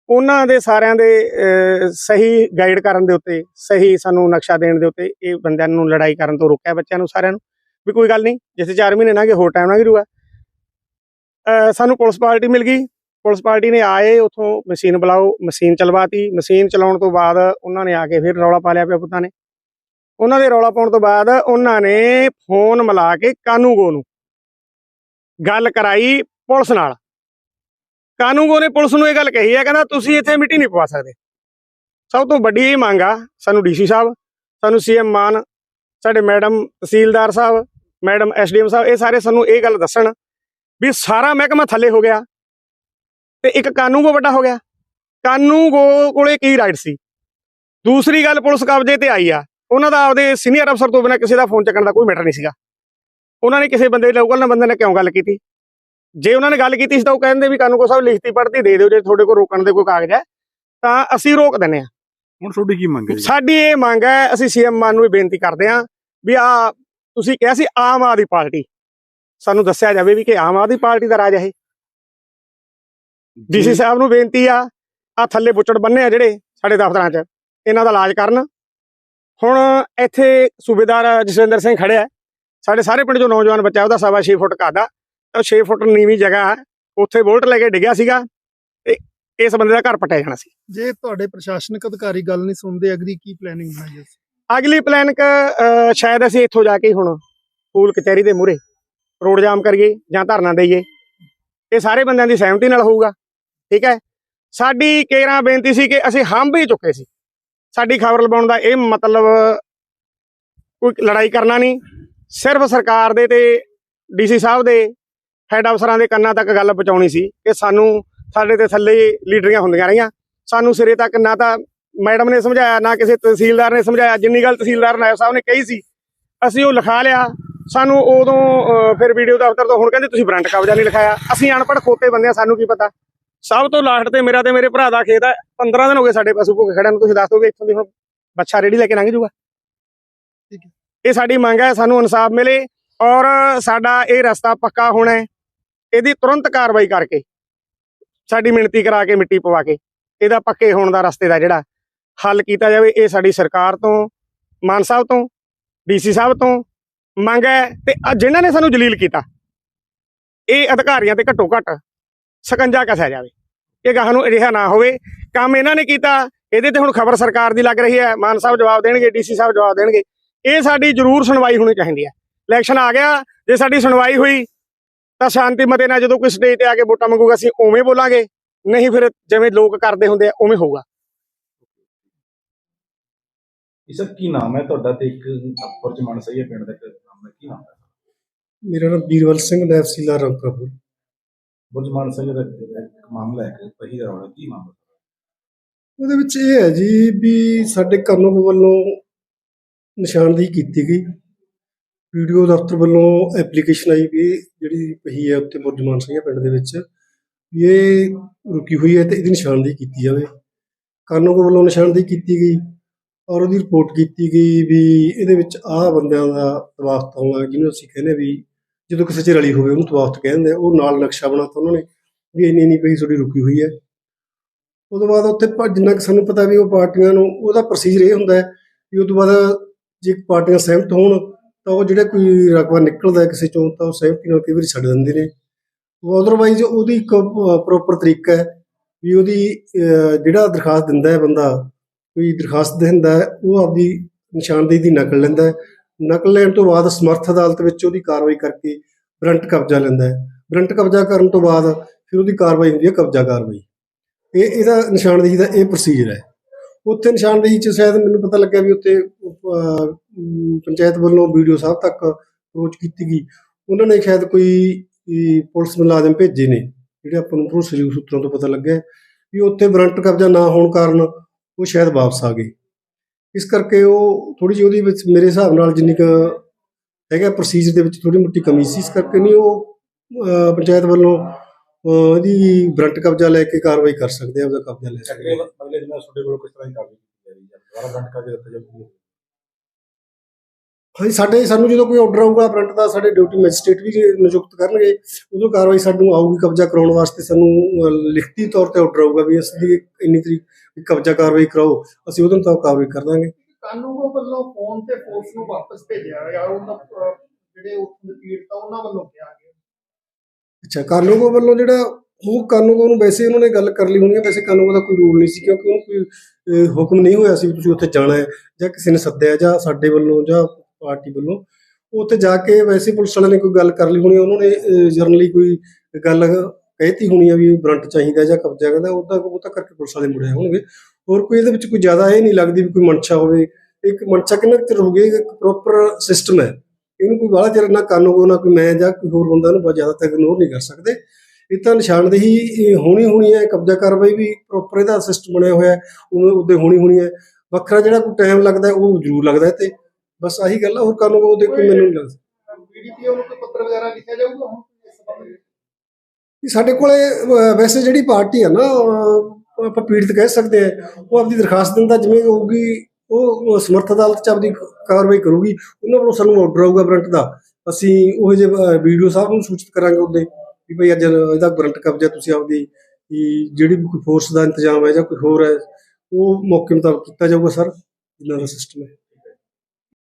ਉਹਨਾਂ ਦੇ ਸਾਰਿਆਂ ਦੇ ਸਹੀ ਗਾਈਡ ਕਰਨ ਦੇ ਉੱਤੇ ਸਹੀ ਸਾਨੂੰ ਨਕਸ਼ਾ ਦੇਣ ਦੇ ਉੱਤੇ ਇਹ ਬੰਦਿਆਂ ਨੂੰ ਲੜਾਈ ਕਰਨ ਤੋਂ ਰੋਕਿਆ ਬੱਚਿਆਂ ਨੂੰ ਸਾਰਿਆਂ ਨੂੰ। ਵੀ ਕੋਈ ਗੱਲ ਨਹੀਂ ਜਿੱਥੇ 4 ਮਹੀਨੇ ਨਾ ਲੰਘੇ ਹੋਰ ਟਾਈਮ ਨਾ ਜੂਗਾ। ਅਹ, ਸਾਨੂੰ ਪੁਲਿਸ ਪਾਰਟੀ ਮਿਲ ਗਈ। ਪੁਲਿਸ ਪਾਰਟੀ ਨੇ ਆਏ, ਉਥੋਂ ਮਸ਼ੀਨ ਬੁਲਾਓ, ਮਸ਼ੀਨ ਚਲਵਾਤੀ। ਮਸ਼ੀਨ ਚਲਾਉਣ ਤੋਂ ਬਾਅਦ ਉਹਨਾਂ ਨੇ ਆ ਕੇ ਫਿਰ ਰੌਲਾ ਪਾ ਲਿਆ ਪਿਆ ਪੁੱਤਾਂ ਨੇ। ਉਹਨਾਂ ਦੇ ਰੌਲਾ ਪਾਉਣ ਤੋਂ ਬਾਅਦ ਉਹਨਾਂ ਨੇ ਫੋਨ ਮਿਲਾ ਕੇ ਕਾਨੂੰਗੋ ਨੂੰ ਗੱਲ ਕਰਾਈ ਪੁਲਿਸ ਨਾਲ। ਕਾਨੂੰਗੋ ਨੇ ਪੁਲਿਸ ਨੂੰ ਇਹ ਗੱਲ ਕਹੀ ਹੈ ਕਹਿੰਦਾ ਤੁਸੀਂ ਇੱਥੇ ਮਿੱਟੀ ਨਹੀਂ ਪਵਾ ਸਕਦੇ। ਸਭ ਤੋਂ ਵੱਡੀ ਇਹ ਮੰਗ ਆ ਸਾਨੂੰ ਡੀਸੀ ਸਾਹਿਬ, ਸਾਨੂੰ ਸੀਐਮ ਮਾਨ, ਸਾਡੇ ਮੈਡਮ ਤਹਿਸੀਲਦਾਰ ਸਾਹਿਬ, ਮੈਡਮ ਐਸਡੀਐਮ ਸਾਹਿਬ, ਇਹ ਸਾਰੇ ਸਾਨੂੰ ਇਹ ਗੱਲ ਦੱਸਣ ਵੀ ਸਾਰਾ ਮਹਿਕਮਾ ਥੱਲੇ ਹੋ ਗਿਆ। ਤੇ ਇੱਕ ਕਾਨੂੰਗੋ ਵੱਡਾ ਹੋ ਗਿਆ। ਕਾਨੂੰਗੋ ਕੋਲੇ ਕੀ ਰਾਈਟ ਸੀ? ਦੂਸਰੀ ਗੱਲ ਪੁਲਿਸ ਕਬਜ਼ੇ ਤੇ ਆਈ ਆ। ਉਹਨਾਂ ਦਾ ਆਪਦੇ ਸੀਨੀਅਰ ਅਫਸਰ ਤੋਂ ਬਿਨਾਂ ਕਿਸੇ ਦਾ ਫੋਨ ਚੱਕਣ ਦਾ ਕੋਈ ਮੈਟਰ ਨਹੀਂ ਸੀਗਾ। ਉਹਨਾਂ ਨੇ ਕਿਸੇ ਬੰਦੇ ਲੋਕਲ ਨਾਲ ਬੰਦੇ ਨੇ ਕਿਉਂ ਗੱਲ ਕੀਤੀ? ਜੇ ਉਹਨਾਂ ਨੇ ਗੱਲ ਕੀਤੀ ਸੀ ਤਾਂ ਉਹ ਕਹਿੰਦੇ ਵੀ ਕਾਨੂੰਗੋ ਸਾਹਿਬ ਲਿਖਤੀ ਪੜ੍ਹਤੀ ਦੇ ਦਿਓ ਜੇ ਤੁਹਾਡੇ ਕੋਲ ਰੋਕਣ ਦੇ ਕੋਈ ਕਾਗਜ਼ ਹੈ ਤਾਂ ਅਸੀਂ ਰੋਕ ਦਿੰਨੇ ਆ ਹੁਣ ਤੁਹਾਡੀ ਕੀ ਮੰਗ ਹੈ ਸਾਡੀ ਇਹ ਮੰਗ ਹੈ ਅਸੀਂ ਸੀਐਮ ਮਾਨ ਨੂੰ ਵੀ ਬੇਨਤੀ ਕਰਦੇ ਹਾਂ ਵੀ ਆ ਤੁਸੀਂ ਕਿਹਾ ਸੀ ਆਮ ਆਦਮੀ ਪਾਰਟੀ। ਸਾਨੂੰ ਦੱਸਿਆ ਜਾਵੇ ਵੀ ਕਿ ਆਮ ਆਦਮੀ ਪਾਰਟੀ ਦਾ ਰਾਜ ਹੈ ਡੀਸੀ ਸਾਹਿਬ ਨੂੰ ਬੇਨਤੀ ਆ ਆ ਥੱਲੇ ਬੁੱਚੜ ਬੰਨੇ ਆ ਜਿਹੜੇ ਸਾਡੇ ਦਫ਼ਤਰਾਂ 'ਚ ਇਹਨਾਂ ਦਾ ਇਲਾਜ ਕਰਨ। ਹੁਣ ਇੱਥੇ ਸੂਬੇਦਾਰ ਜਸਵਿੰਦਰ ਸਿੰਘ ਖੜਿਆ ਹੈ। ਸਾਡੇ ਸਾਰੇ ਪਿੰਡ ਚੋਂ ਨੌਜਵਾਨ ਬੱਚਾ ਉਹਦਾ ਸਵਾ 6 ਫੁੱਟ ਘਾਦਾ ਉਹ 6 ਫੁੱਟ ਨੀਵੀਂ ਜਗ੍ਹਾ ਹੈ ਉੱਥੇ ਬੋਲਟ ਲੈ ਕੇ ਡਿੱਗਿਆ ਸੀਗਾ ਤੇ ਇਸ ਬੰਦੇ ਦਾ ਘਰ ਪਟਿਆ ਜਾਣਾ ਸੀ। ਜੇ ਤੁਹਾਡੇ ਪ੍ਰਸ਼ਾਸਨਿਕ ਅਧਿਕਾਰੀ ਗੱਲ ਨਹੀਂ ਸੁਣਦੇ ਅਗਲੀ ਕੀ ਪਲੈਨਿੰਗ ਬਣਾਈ ਹੈ? ਅਗਲੀ ਪਲਾਨ ਕ ਸ਼ਾਇਦ ਅਸੀਂ ਇੱਥੋਂ ਜਾ ਕੇ ਹੁਣ ਸਕੂਲ ਕਚਹਿਰੀ ਦੇ ਮੂਹਰੇ ਰੋਡ ਜਾਮ ਕਰੀਏ ਜਾਂ ਧਰਨਾ ਦੇਈਏ। ਇਹ ਸਾਰੇ ਬੰਦਿਆਂ ਦੀ ਸਹਿਮਤੀ ਨਾਲ ਹੋਊਗਾ। ਠੀਕ ਹੈ? ਸਾਡੀ ਕੇਰਾਂ ਬੇਨਤੀ ਸੀ ਕਿ ਅਸੀਂ ਹੰਭ ਹੀ ਚੁੱਕੇ ਸੀ। ਸਾਡੀ ਖਬਰ ਲਵਾਉਣ ਦਾ ਇਹ ਮਤਲਬ ਕੋਈ ਲੜਾਈ ਕਰਨਾ ਨਹੀਂ। ਸਿਰਫ ਸਰਕਾਰ ਦੇ ਤੇ ਡੀਸੀ ਸਾਹਿਬ ਦੇ ਹੈਡ ਅਫਸਰਾਂ ਦੇ ਕੰਨਾਂ ਤੱਕ ਗੱਲ ਪਹੁੰਚਾਉਣੀ ਸੀ ਕਿ ਸਾਨੂੰ ਸਾਡੇ ਤੇ ਥੱਲੇ ਲੀਡਰੀਆਂ ਹੁੰਦੀਆਂ ਰਹੀਆਂ। ਸਾਨੂੰ ਸਿਰੇ ਤੱਕ ਨਾ ਤਾਂ ਮੈਡਮ ਨੇ ਸਮਝਾਇਆ ਨਾ ਕਿਸੇ ਤਹਿਸੀਲਦਾਰ ਨੇ ਸਮਝਾਇਆ। ਜਿੰਨੀ ਗੱਲ ਤਹਿਸੀਲਦਾਰ ਨਾਇਬ ਸਾਹਿਬ ਨੇ ਕਹੀ ਸੀ ਅਸੀਂ ਉਹ ਲਿਖਾ ਲਿਆ। ਸਾਨੂੰ ਉਦੋਂ ਅਹ, ਫਿਰ ਵੀਡੀਓ ਦਫ਼ਤਰ ਤੋਂ ਹੁਣ ਕਹਿੰਦੇ ਤੁਸੀਂ ਬਰੰਟ ਕਬਜ਼ਾ ਨਹੀਂ ਲਿਖਾਇਆ। ਅਸੀਂ ਅਨਪੜ੍ਹ ਖੋਤੇ ਬੰਦੇ ਆ ਸਾਨੂੰ ਕੀ ਪਤਾ? ਸਭ ਤੋਂ ਲਾਸਟ ਤੇ ਮੇਰਾ ਤੇ ਮੇਰੇ ਭਰਾ ਦਾ ਖੇਤ ਹੈ 15 ਦਿਨ ਹੋ ਗਏ ਸਾਡੇ ਪਸ਼ੂ ਭੁੱਖੇ ਖੜਿਆਂ ਨੂੰ ਤੁਸੀਂ ਦੱਸ ਦੋਗੇ ਇੱਥੋਂ ਦੀ ਹੁਣ ਬੱਚਾ ਰੇੜੀ ਲੈ ਕੇ ਲੰਘ ਜਾਊਗਾ ਠੀਕ ਹੈ। ਇਹ ਸਾਡੀ ਮੰਗ ਹੈ ਸਾਨੂੰ ਇਨਸਾਫ ਮਿਲੇ ਔਰ ਸਾਡਾ ਇਹ ਰਸਤਾ ਪੱਕਾ ਹੋਣਾ ਹੈ ਇਹਦੀ ਤੁਰੰਤ ਕਾਰਵਾਈ ਕਰਕੇ ਸਾਡੀ ਮਿਣਤੀ ਕਰਾ ਕੇ ਮਿੱਟੀ ਪਵਾ ਕੇ ਇਹਦਾ ਪੱਕੇ ਹੋਣ ਦਾ ਰਸਤੇ ਦਾ ਜਿਹੜਾ ਹੱਲ ਕੀਤਾ ਜਾਵੇ ਇਹ ਸਾਡੀ ਸਰਕਾਰ ਤੋਂ ਮਾਨ ਸਾਹਿਬ ਤੋਂ ਡੀਸੀ ਸਾਹਿਬ ਤੋਂ ਮੰਗ ਹੈ ਤੇ ਜਿਨ੍ਹਾਂ ਨੇ ਸਾਨੂੰ ਜਲੀਲ ਕੀਤਾ ਇਹ ਅਧਿਕਾਰੀਆਂ ਤੇ ਘੱਟੋ ਘੱਟ ਸਕੰਜਾ ਕੱਸਿਆ ਜਾਵੇ। ਇਹ ਗਾਹਾਂ ਨੂੰ ਅਜਿਹਾ ਨਾ ਹੋਵੇ। ਕੰਮ ਇਹਨਾਂ ਨੇ ਕੀਤਾ ਇਹਦੇ ਤੇ ਹੁਣ ਖਬਰ ਸਰਕਾਰ ਦੀ ਲੱਗ ਰਹੀ ਹੈ। ਮਾਨ ਸਾਹਿਬ ਜਵਾਬ ਦੇਣਗੇ ਡੀਸੀ ਸਾਹਿਬ ਜਵਾਬ ਦੇਣਗੇ। ਇਹ ਸਾਡੀ ਜ਼ਰੂਰ ਸੁਣਵਾਈ ਹੋਣੀ ਚਾਹੀਦੀ ਹੈ। ਇਲੈਕਸ਼ਨ ਆ ਗਿਆ ਜੇ ਸਾਡੀ ਸੁਣਵਾਈ ਹੋਈ ਤਾਂ ਸ਼ਾਂਤੀ ਮਤੇ ਨਾਲ ਜਦੋਂ ਕੋਈ ਸਟੇਜ ਤੇ ਆ ਕੇ ਵੋਟਾਂ ਮੰਗੂਗਾ ਅਸੀਂ ਉਵੇਂ ਬੋਲਾਂਗੇ। ਨਹੀਂ ਫਿਰ ਜਿਵੇਂ ਲੋਕ ਕਰਦੇ ਹੁੰਦੇ ਆ ਉਵੇਂ ਹੋਊਗਾ। ਇਹ ਸਰ ਕੀ ਨਾਮ ਹੈ ਤੁਹਾਡਾ ਤੇ ਇੱਕ ਪਰਜਮਾਨ ਸਹੀ ਪਿੰਡ ਦਾ ਇੱਕ ਨਾਮ ਹੈ। ਕੀ ਨਾਮ ਹੈ? ਮੇਰਾ ਨਾਮ ਵੀਰਵਲ ਸਿੰਘ ਨਾਇਬ ਸੀਲਾ ਰੰਗਪੁਰ ਬੁਰਜਮਾਨ ਸਿੰਘ ਦਾ ਇੱਕ ਮਾਮਲਾ ਹੈ ਪਹੀ ਰੌਲਾ ਕੀ ਮਾਮਲਾ? ਉਹਦੇ ਵਿੱਚ ਇਹ ਹੈ ਜੀ ਵੀ ਸਾਡੇ ਕਾਨੂੰਨ ਵੱਲੋਂ ਨਿਸ਼ਾਨਦੇਹੀ ਕੀਤੀ ਗਈ। ਵੀਡੀਓ ਦਫ਼ਤਰ ਵੱਲੋਂ ਐਪਲੀਕੇਸ਼ਨ ਆਈ ਵੀ ਇਹ ਜਿਹੜੀ ਪਹੀ ਹੈ ਉੱਤੇ ਬੁਰਜਮਾਨ ਸਿੰਘ ਪਿੰਡ ਦੇ ਵਿੱਚ ਵੀ ਇਹ ਰੁਕੀ ਹੋਈ ਹੈ ਤੇ ਇਹਦੀ ਨਿਸ਼ਾਨਦੇਹੀ ਕੀਤੀ ਜਾਵੇ। ਕਾਨੂੰਨ ਵੱਲੋਂ ਨਿਸ਼ਾਨਦੇਹੀ ਕੀਤੀ ਗਈ ਔਰ ਉਹਦੀ ਰਿਪੋਰਟ ਕੀਤੀ ਗਈ ਵੀ ਇਹਦੇ ਵਿੱਚ ਆਹ ਬੰਦਿਆਂ ਦਾ ਤਵਾਫਤ ਆਉਂਦਾ ਜਿਹਨੂੰ ਅਸੀਂ ਕਹਿੰਦੇ ਵੀ ਜਦੋਂ ਕਿਸੇ 'ਚ ਰਲੀ ਹੋਵੇ, ਉਹਨੂੰ ਤਵਾਫਤ ਕਹਿੰਦੇ ਆ, ਉਹ ਨਾਲ ਨਕਸ਼ਾ ਬਣਾਤਾ ਉਹਨਾਂ ਨੇ ਵੀ ਇੰਨੀ ਇੰਨੀ ਪਈ ਤੁਹਾਡੀ ਰੁਕੀ ਹੋਈ ਹੈ। ਉਦੋਂ ਬਾਅਦ ਉੱਥੇ ਜਿੰਨਾ ਕਿ ਸਾਨੂੰ ਪਤਾ ਵੀ ਉਹ ਪਾਰਟੀਆਂ ਨੂੰ, ਉਹਦਾ ਪ੍ਰੋਸੀਜਰ ਇਹ ਹੁੰਦਾ ਹੈ ਵੀ ਉਹ ਤੋਂ ਬਾਅਦ ਜੇ ਪਾਰਟੀਆਂ ਸਹਿਮਤ ਹੋਣ, ਤਾਂ ਉਹ ਜਿਹੜਾ ਕੋਈ ਰਕਬਾ ਨਿਕਲਦਾ ਕਿਸੇ ਚੋਂ, ਤਾਂ ਉਹ ਸਹਿਮਤੀ ਨਾਲ ਕਈ ਵਾਰੀ ਛੱਡ ਦਿੰਦੇ ਨੇ। ਉਹ ਅਦਰਵਾਈਜ਼ ਉਹਦੀ ਇੱਕ ਪ੍ਰੋਪਰ ਤਰੀਕਾ ਹੈ ਵੀ ਉਹਦੀ ਜਿਹੜਾ ਦਰਖਾਸਤ ਦਿੰਦਾ ਹੈ ਬੰਦਾ, ਕੋਈ ਦਰਖਾਸਤ ਦਿੰਦਾ ਹੈ, ਉਹ ਆਪਦੀ ਨਿਸ਼ਾਨਦੇਹੀ ਦੀ ਨਕਲ ਲੈਂਦਾ ਹੈ। ਨਕਲ ਲੈਣ ਤੋਂ ਬਾਅਦ ਸਮਰਥ ਅਦਾਲਤ ਵਿੱਚ ਉਹਦੀ ਕਾਰਵਾਈ ਕਰਕੇ ਬਰੰਟ ਕਬਜ਼ਾ ਲੈਂਦਾ ਹੈ। ਬਰੰਟ ਕਬਜ਼ਾ ਕਰਨ ਤੋਂ ਬਾਅਦ ਫਿਰ ਉਹਦੀ ਕਾਰਵਾਈ ਹੁੰਦੀ ਹੈ ਕਬਜ਼ਾ ਕਾਰਵਾਈ। ਇਹ ਇਹਦਾ ਨਿਸ਼ਾਨਦੇਹੀ ਦਾ ਇਹ ਪ੍ਰੋਸੀਜਰ ਹੈ। ਉੱਥੇ ਨਿਸ਼ਾਨਦੇਹੀ ਚ ਸ਼ਾਇਦ ਮੈਨੂੰ ਪਤਾ ਲੱਗਿਆ ਵੀ ਉੱਥੇ ਅਹ, ਅਮ, ਪੰਚਾਇਤ ਵੱਲੋਂ ਵੀਡੀਓ ਸਾਹਿਬ ਤੱਕ ਅਪਰੋਚ ਕੀਤੀ ਗਈ। ਉਹਨਾਂ ਨੇ ਸ਼ਾਇਦ ਕੋਈ ਪੁਲਿਸ ਮੁਲਾਜ਼ਮ ਭੇਜੇ ਨੇ ਜਿਹੜੇ ਆਪਾਂ ਨੂੰ ਭਰੋਸੇਯੋਗ ਸੂਤਰਾਂ ਤੋਂ ਪਤਾ ਲੱਗਿਆ ਵੀ ਉੱਥੇ ਬਰੰਟ ਕਬਜ਼ਾ ਨਾ ਹੋਣ ਕਾਰਨ ਉਹ ਸ਼ਾਇਦ ਵਾਪਸ ਆ ਗਏ। ਇਸ ਕਰਕੇ ਉਹ ਥੋੜੀ ਜਿਹੀ ਉਹਦੇ ਵਿੱਚ ਮੇਰੇ ਹਿਸਾਬ ਨਾਲ ਜਿੰਨੀ ਕੁ ਹੈਗਾ ਪ੍ਰੋਸੀਜਰ ਦੇ ਵਿੱਚ ਥੋੜੀ ਮੋਟੀ ਕਮੀ ਸੀ, ਇਸ ਕਰਕੇ ਨਹੀਂ ਉਹ ਪੰਚਾਇਤ ਵੱਲੋਂ, ਅਹ, ਇਹਦੀ ਬਰੰਟ ਕਬਜ਼ਾ ਲੈ ਕੇ ਕਾਰਵਾਈ ਕਰ ਸਕਦੇ ਆ ਉਹਦਾ ਕਬਜ਼ਾ ਲੈ ਸਕਦੇ ਆ। ਅਗਲੇ ਦਿਨ ਤੁਹਾਡੇ ਕੋਲ ਕਿਸ ਤਰ੍ਹਾਂ ਦੀ ਕਾਰਵਾਈ ਕੀਤੀ ਜਾ ਰਹੀ ਹੈ? ਦੁਬਾਰਾ ਬਰੰਟ ਕਰਕੇ ਦਿੱਤਾ ਜਾਊਗਾ। ਹਾਂਜੀ ਸਾਡੇ ਸਾਨੂੰ ਜਦੋਂ ਕੋਈ ਆਰਡਰ ਆਊਗਾ ਬਰੰਟ ਦਾ ਸਾਡੇ ਡਿਊਟੀ ਮੈਜਿਸਟ੍ਰੇਟ ਵੀ ਨਿਯੁਕਤ ਕਰਨਗੇ ਉਦੋਂ ਕਾਰਵਾਈ ਸਾਨੂੰ ਆਊਗੀ ਕਬਜ਼ਾ ਕਰਾਉਣ ਵਾਸਤੇ। ਸਾਨੂੰ ਲਿਖਤੀ ਤੌਰ ਤੇ ਆਰਡਰ ਆਊਗਾ ਵੀ ਇਸ ਦੀ ਇੰਨੀ ਤਰੀਕ ਵੀ ਕਬਜ਼ਾ ਕਾਰਵਾਈ ਕਰਾਓ ਅਸੀਂ ਉਦੋਂ ਤੱਕ ਕਾਰਵਾਈ ਕਰ ਦਾਂਗੇ। ਕਾਨੂੰਗੋ ਵੱਲੋਂ ਫੋਨ ਤੇ ਫੋਰਸ ਨੂੰ ਵਾਪਸ ਭੇਜਿਆ ਗਿਆ ਉਹਨਾਂ ਅਹ, ਜਿਹੜੇ ਉੱਥੋਂ ਦੇ ਪੀੜਤ ਆ ਉਹਨਾਂ ਵੱਲੋਂ ਕਿਹਾ ਗਿਆ। ਅੱਛਾ ਕਾਨੂੰਗੋ ਵੱਲੋਂ ਜਿਹੜਾ ਉਹ ਕਾਨੂੰਗੋ ਨੂੰ ਵੈਸੇ ਉਹਨਾਂ ਨੇ ਗੱਲ ਕਰ ਲਈ ਹੋਣੀ ਹੈ ਵੈਸੇ ਕਾਨੂੰਗੋ ਦਾ ਕੋਈ ਰੂਲ ਨਹੀਂ ਸੀ ਕਿਉਂਕਿ ਉਹਨੂੰ ਕੋਈ ਹੁਕਮ ਨਹੀਂ ਹੋਇਆ ਸੀ ਤੁਸੀਂ ਉੱਥੇ ਜਾਣਾ ਹੈ ਜਾਂ ਕਿਸੇ ਨੇ ਸੱਦਿਆ ਜਾਂ ਸਾਡੇ ਵੱਲੋਂ ਜਾਂ ਪਾਰਟੀ ਵੱਲੋਂ। ਉੱਥੇ ਜਾ ਕੇ ਵੈਸੇ ਪੁਲਿਸ ਵਾਲਿਆਂ ਨੇ ਕੋਈ ਗੱਲ ਕਰ ਲਈ ਹੋਣੀ, ਉਹਨਾਂ ਨੇ ਜਰਨਲੀ ਕੋਈ ਗੱਲ ਕਹਿਤੀ ਹੋਣੀ ਆ ਵੀ ਬਰੰਟ ਚਾਹੀਦਾ ਜਾਂ ਕਬਜ਼ਾ ਕਹਿੰਦਾ ਉਹਦਾ ਉਹ ਤਾਂ ਕਰਕੇ ਪੁਲਿਸ ਵਾਲੇ ਮੁੜੇ ਹੋਣਗੇ ਹੋਰ ਕੋਈ ਇਹਦੇ ਵਿੱਚ ਕੋਈ ਜ਼ਿਆਦਾ ਇਹ ਨਹੀਂ ਲੱਗਦੀ ਵੀ ਕੋਈ ਮਨਸ਼ਾ ਹੋਵੇ। ਇੱਕ ਮਨਸ਼ਾ ਕਿੰਨਾ ਕੁ ਚਿਰ ਹੋ ਗਿਆ, ਇੱਕ ਪ੍ਰੋਪਰ ਸਿਸਟਮ ਹੈ। ਇਹਨੂੰ ਕੋਈ ਬਾਹਲਾ ਚਿਰ ਨਾ ਕਾਨੂੰਗੋ ਨਾ ਕੋਈ ਮੈਂ ਜਾਂ ਕੋਈ ਹੋਰ ਬੰਦਾ ਇਹਨੂੰ ਬਹੁਤ ਜ਼ਿਆਦਾ ਤੱਕ ਇਗਨੋਰ ਨਹੀਂ ਕਰ ਸਕਦੇ। ਇਹ ਤਾਂ ਨਿਸ਼ਾਨਦੇਹੀ ਹੋਣੀ ਹੋਣੀ ਹੈ, ਕਬਜ਼ਾ ਕਾਰਵਾਈ ਵੀ ਪ੍ਰੋਪਰ ਇਹਦਾ ਸਿਸਟਮ ਬਣਿਆ ਹੋਇਆ ਹੈ ਉਹਦੇ ਹੋਣੀ ਹੋਣੀ ਹੈ। ਵੱਖਰਾ ਜਿਹੜਾ ਕੋਈ ਟਾਈਮ ਲੱਗਦਾ, ਉਹ ਜ਼ਰੂਰ ਲੱਗਦਾ ਹੈ ਤੇ ਬਸ ਆਹੀ ਗੱਲ ਆ ਹੋਰ ਕਾਨੂੰਗੋ ਦੇ ਕੋਈ ਮੈਨੂੰ ਨਹੀਂ ਲੱਗਦਾ। ਬੀਡੀਪੀਓ ਨੂੰ ਕੋਈ ਪੱਤਰ ਵਗੈਰਾ ਲਿਖਿਆ ਜਾਊਗਾ ਹੁਣ? ਇਸ ਸੰਬੰਧ ਵਿੱਚ? ਸਾਡੇ ਕੋਲੇ ਵੈਸੇ ਜਿਹੜੀ ਪਾਰਟੀ ਹੈ ਨਾ ਆਪਾਂ ਪੀੜਤ ਕਹਿ ਸਕਦੇ ਆ ਉਹ ਆਪਦੀ ਦਰਖਾਸਤ ਦਿੰਦਾ ਜਿਵੇਂ ਹੋਊਗੀ ਉਹ ਉਹ ਸਮਰਥ ਅਦਾਲਤ ਚ ਆਪਦੀ ਕਾਰਵਾਈ ਕਰੂਗੀ ਉਹਨਾਂ ਵੱਲੋਂ ਸਾਨੂੰ ਆਰਡਰ ਆਊਗਾ ਬਰੰਟ ਦਾ। ਅਸੀਂ ਉਹ ਜਿਹੇ ਵੀਡੀਓ ਸਾਹਿਬ ਨੂੰ ਸੂਚਿਤ ਕਰਾਂਗੇ ਉਹਦੇ ਵੀ ਭਈ ਅੱਜ ਇਹਦਾ ਬਰੰਟ ਕਬਜ਼ਾ ਤੁਸੀਂ ਆਪਦੀ ਜਿਹੜੀ ਵੀ ਕੋਈ ਫੋਰਸ ਦਾ ਇੰਤਜ਼ਾਮ ਹੈ ਜਾਂ ਕੋਈ ਹੋਰ ਹੈ ਉਹ ਮੌਕੇ ਮੁਤਾਬਕ ਕੀਤਾ ਜਾਊਗਾ ਸਰ ਜਿੰਨਾ ਦਾ ਸਿਸਟਮ ਹੈ।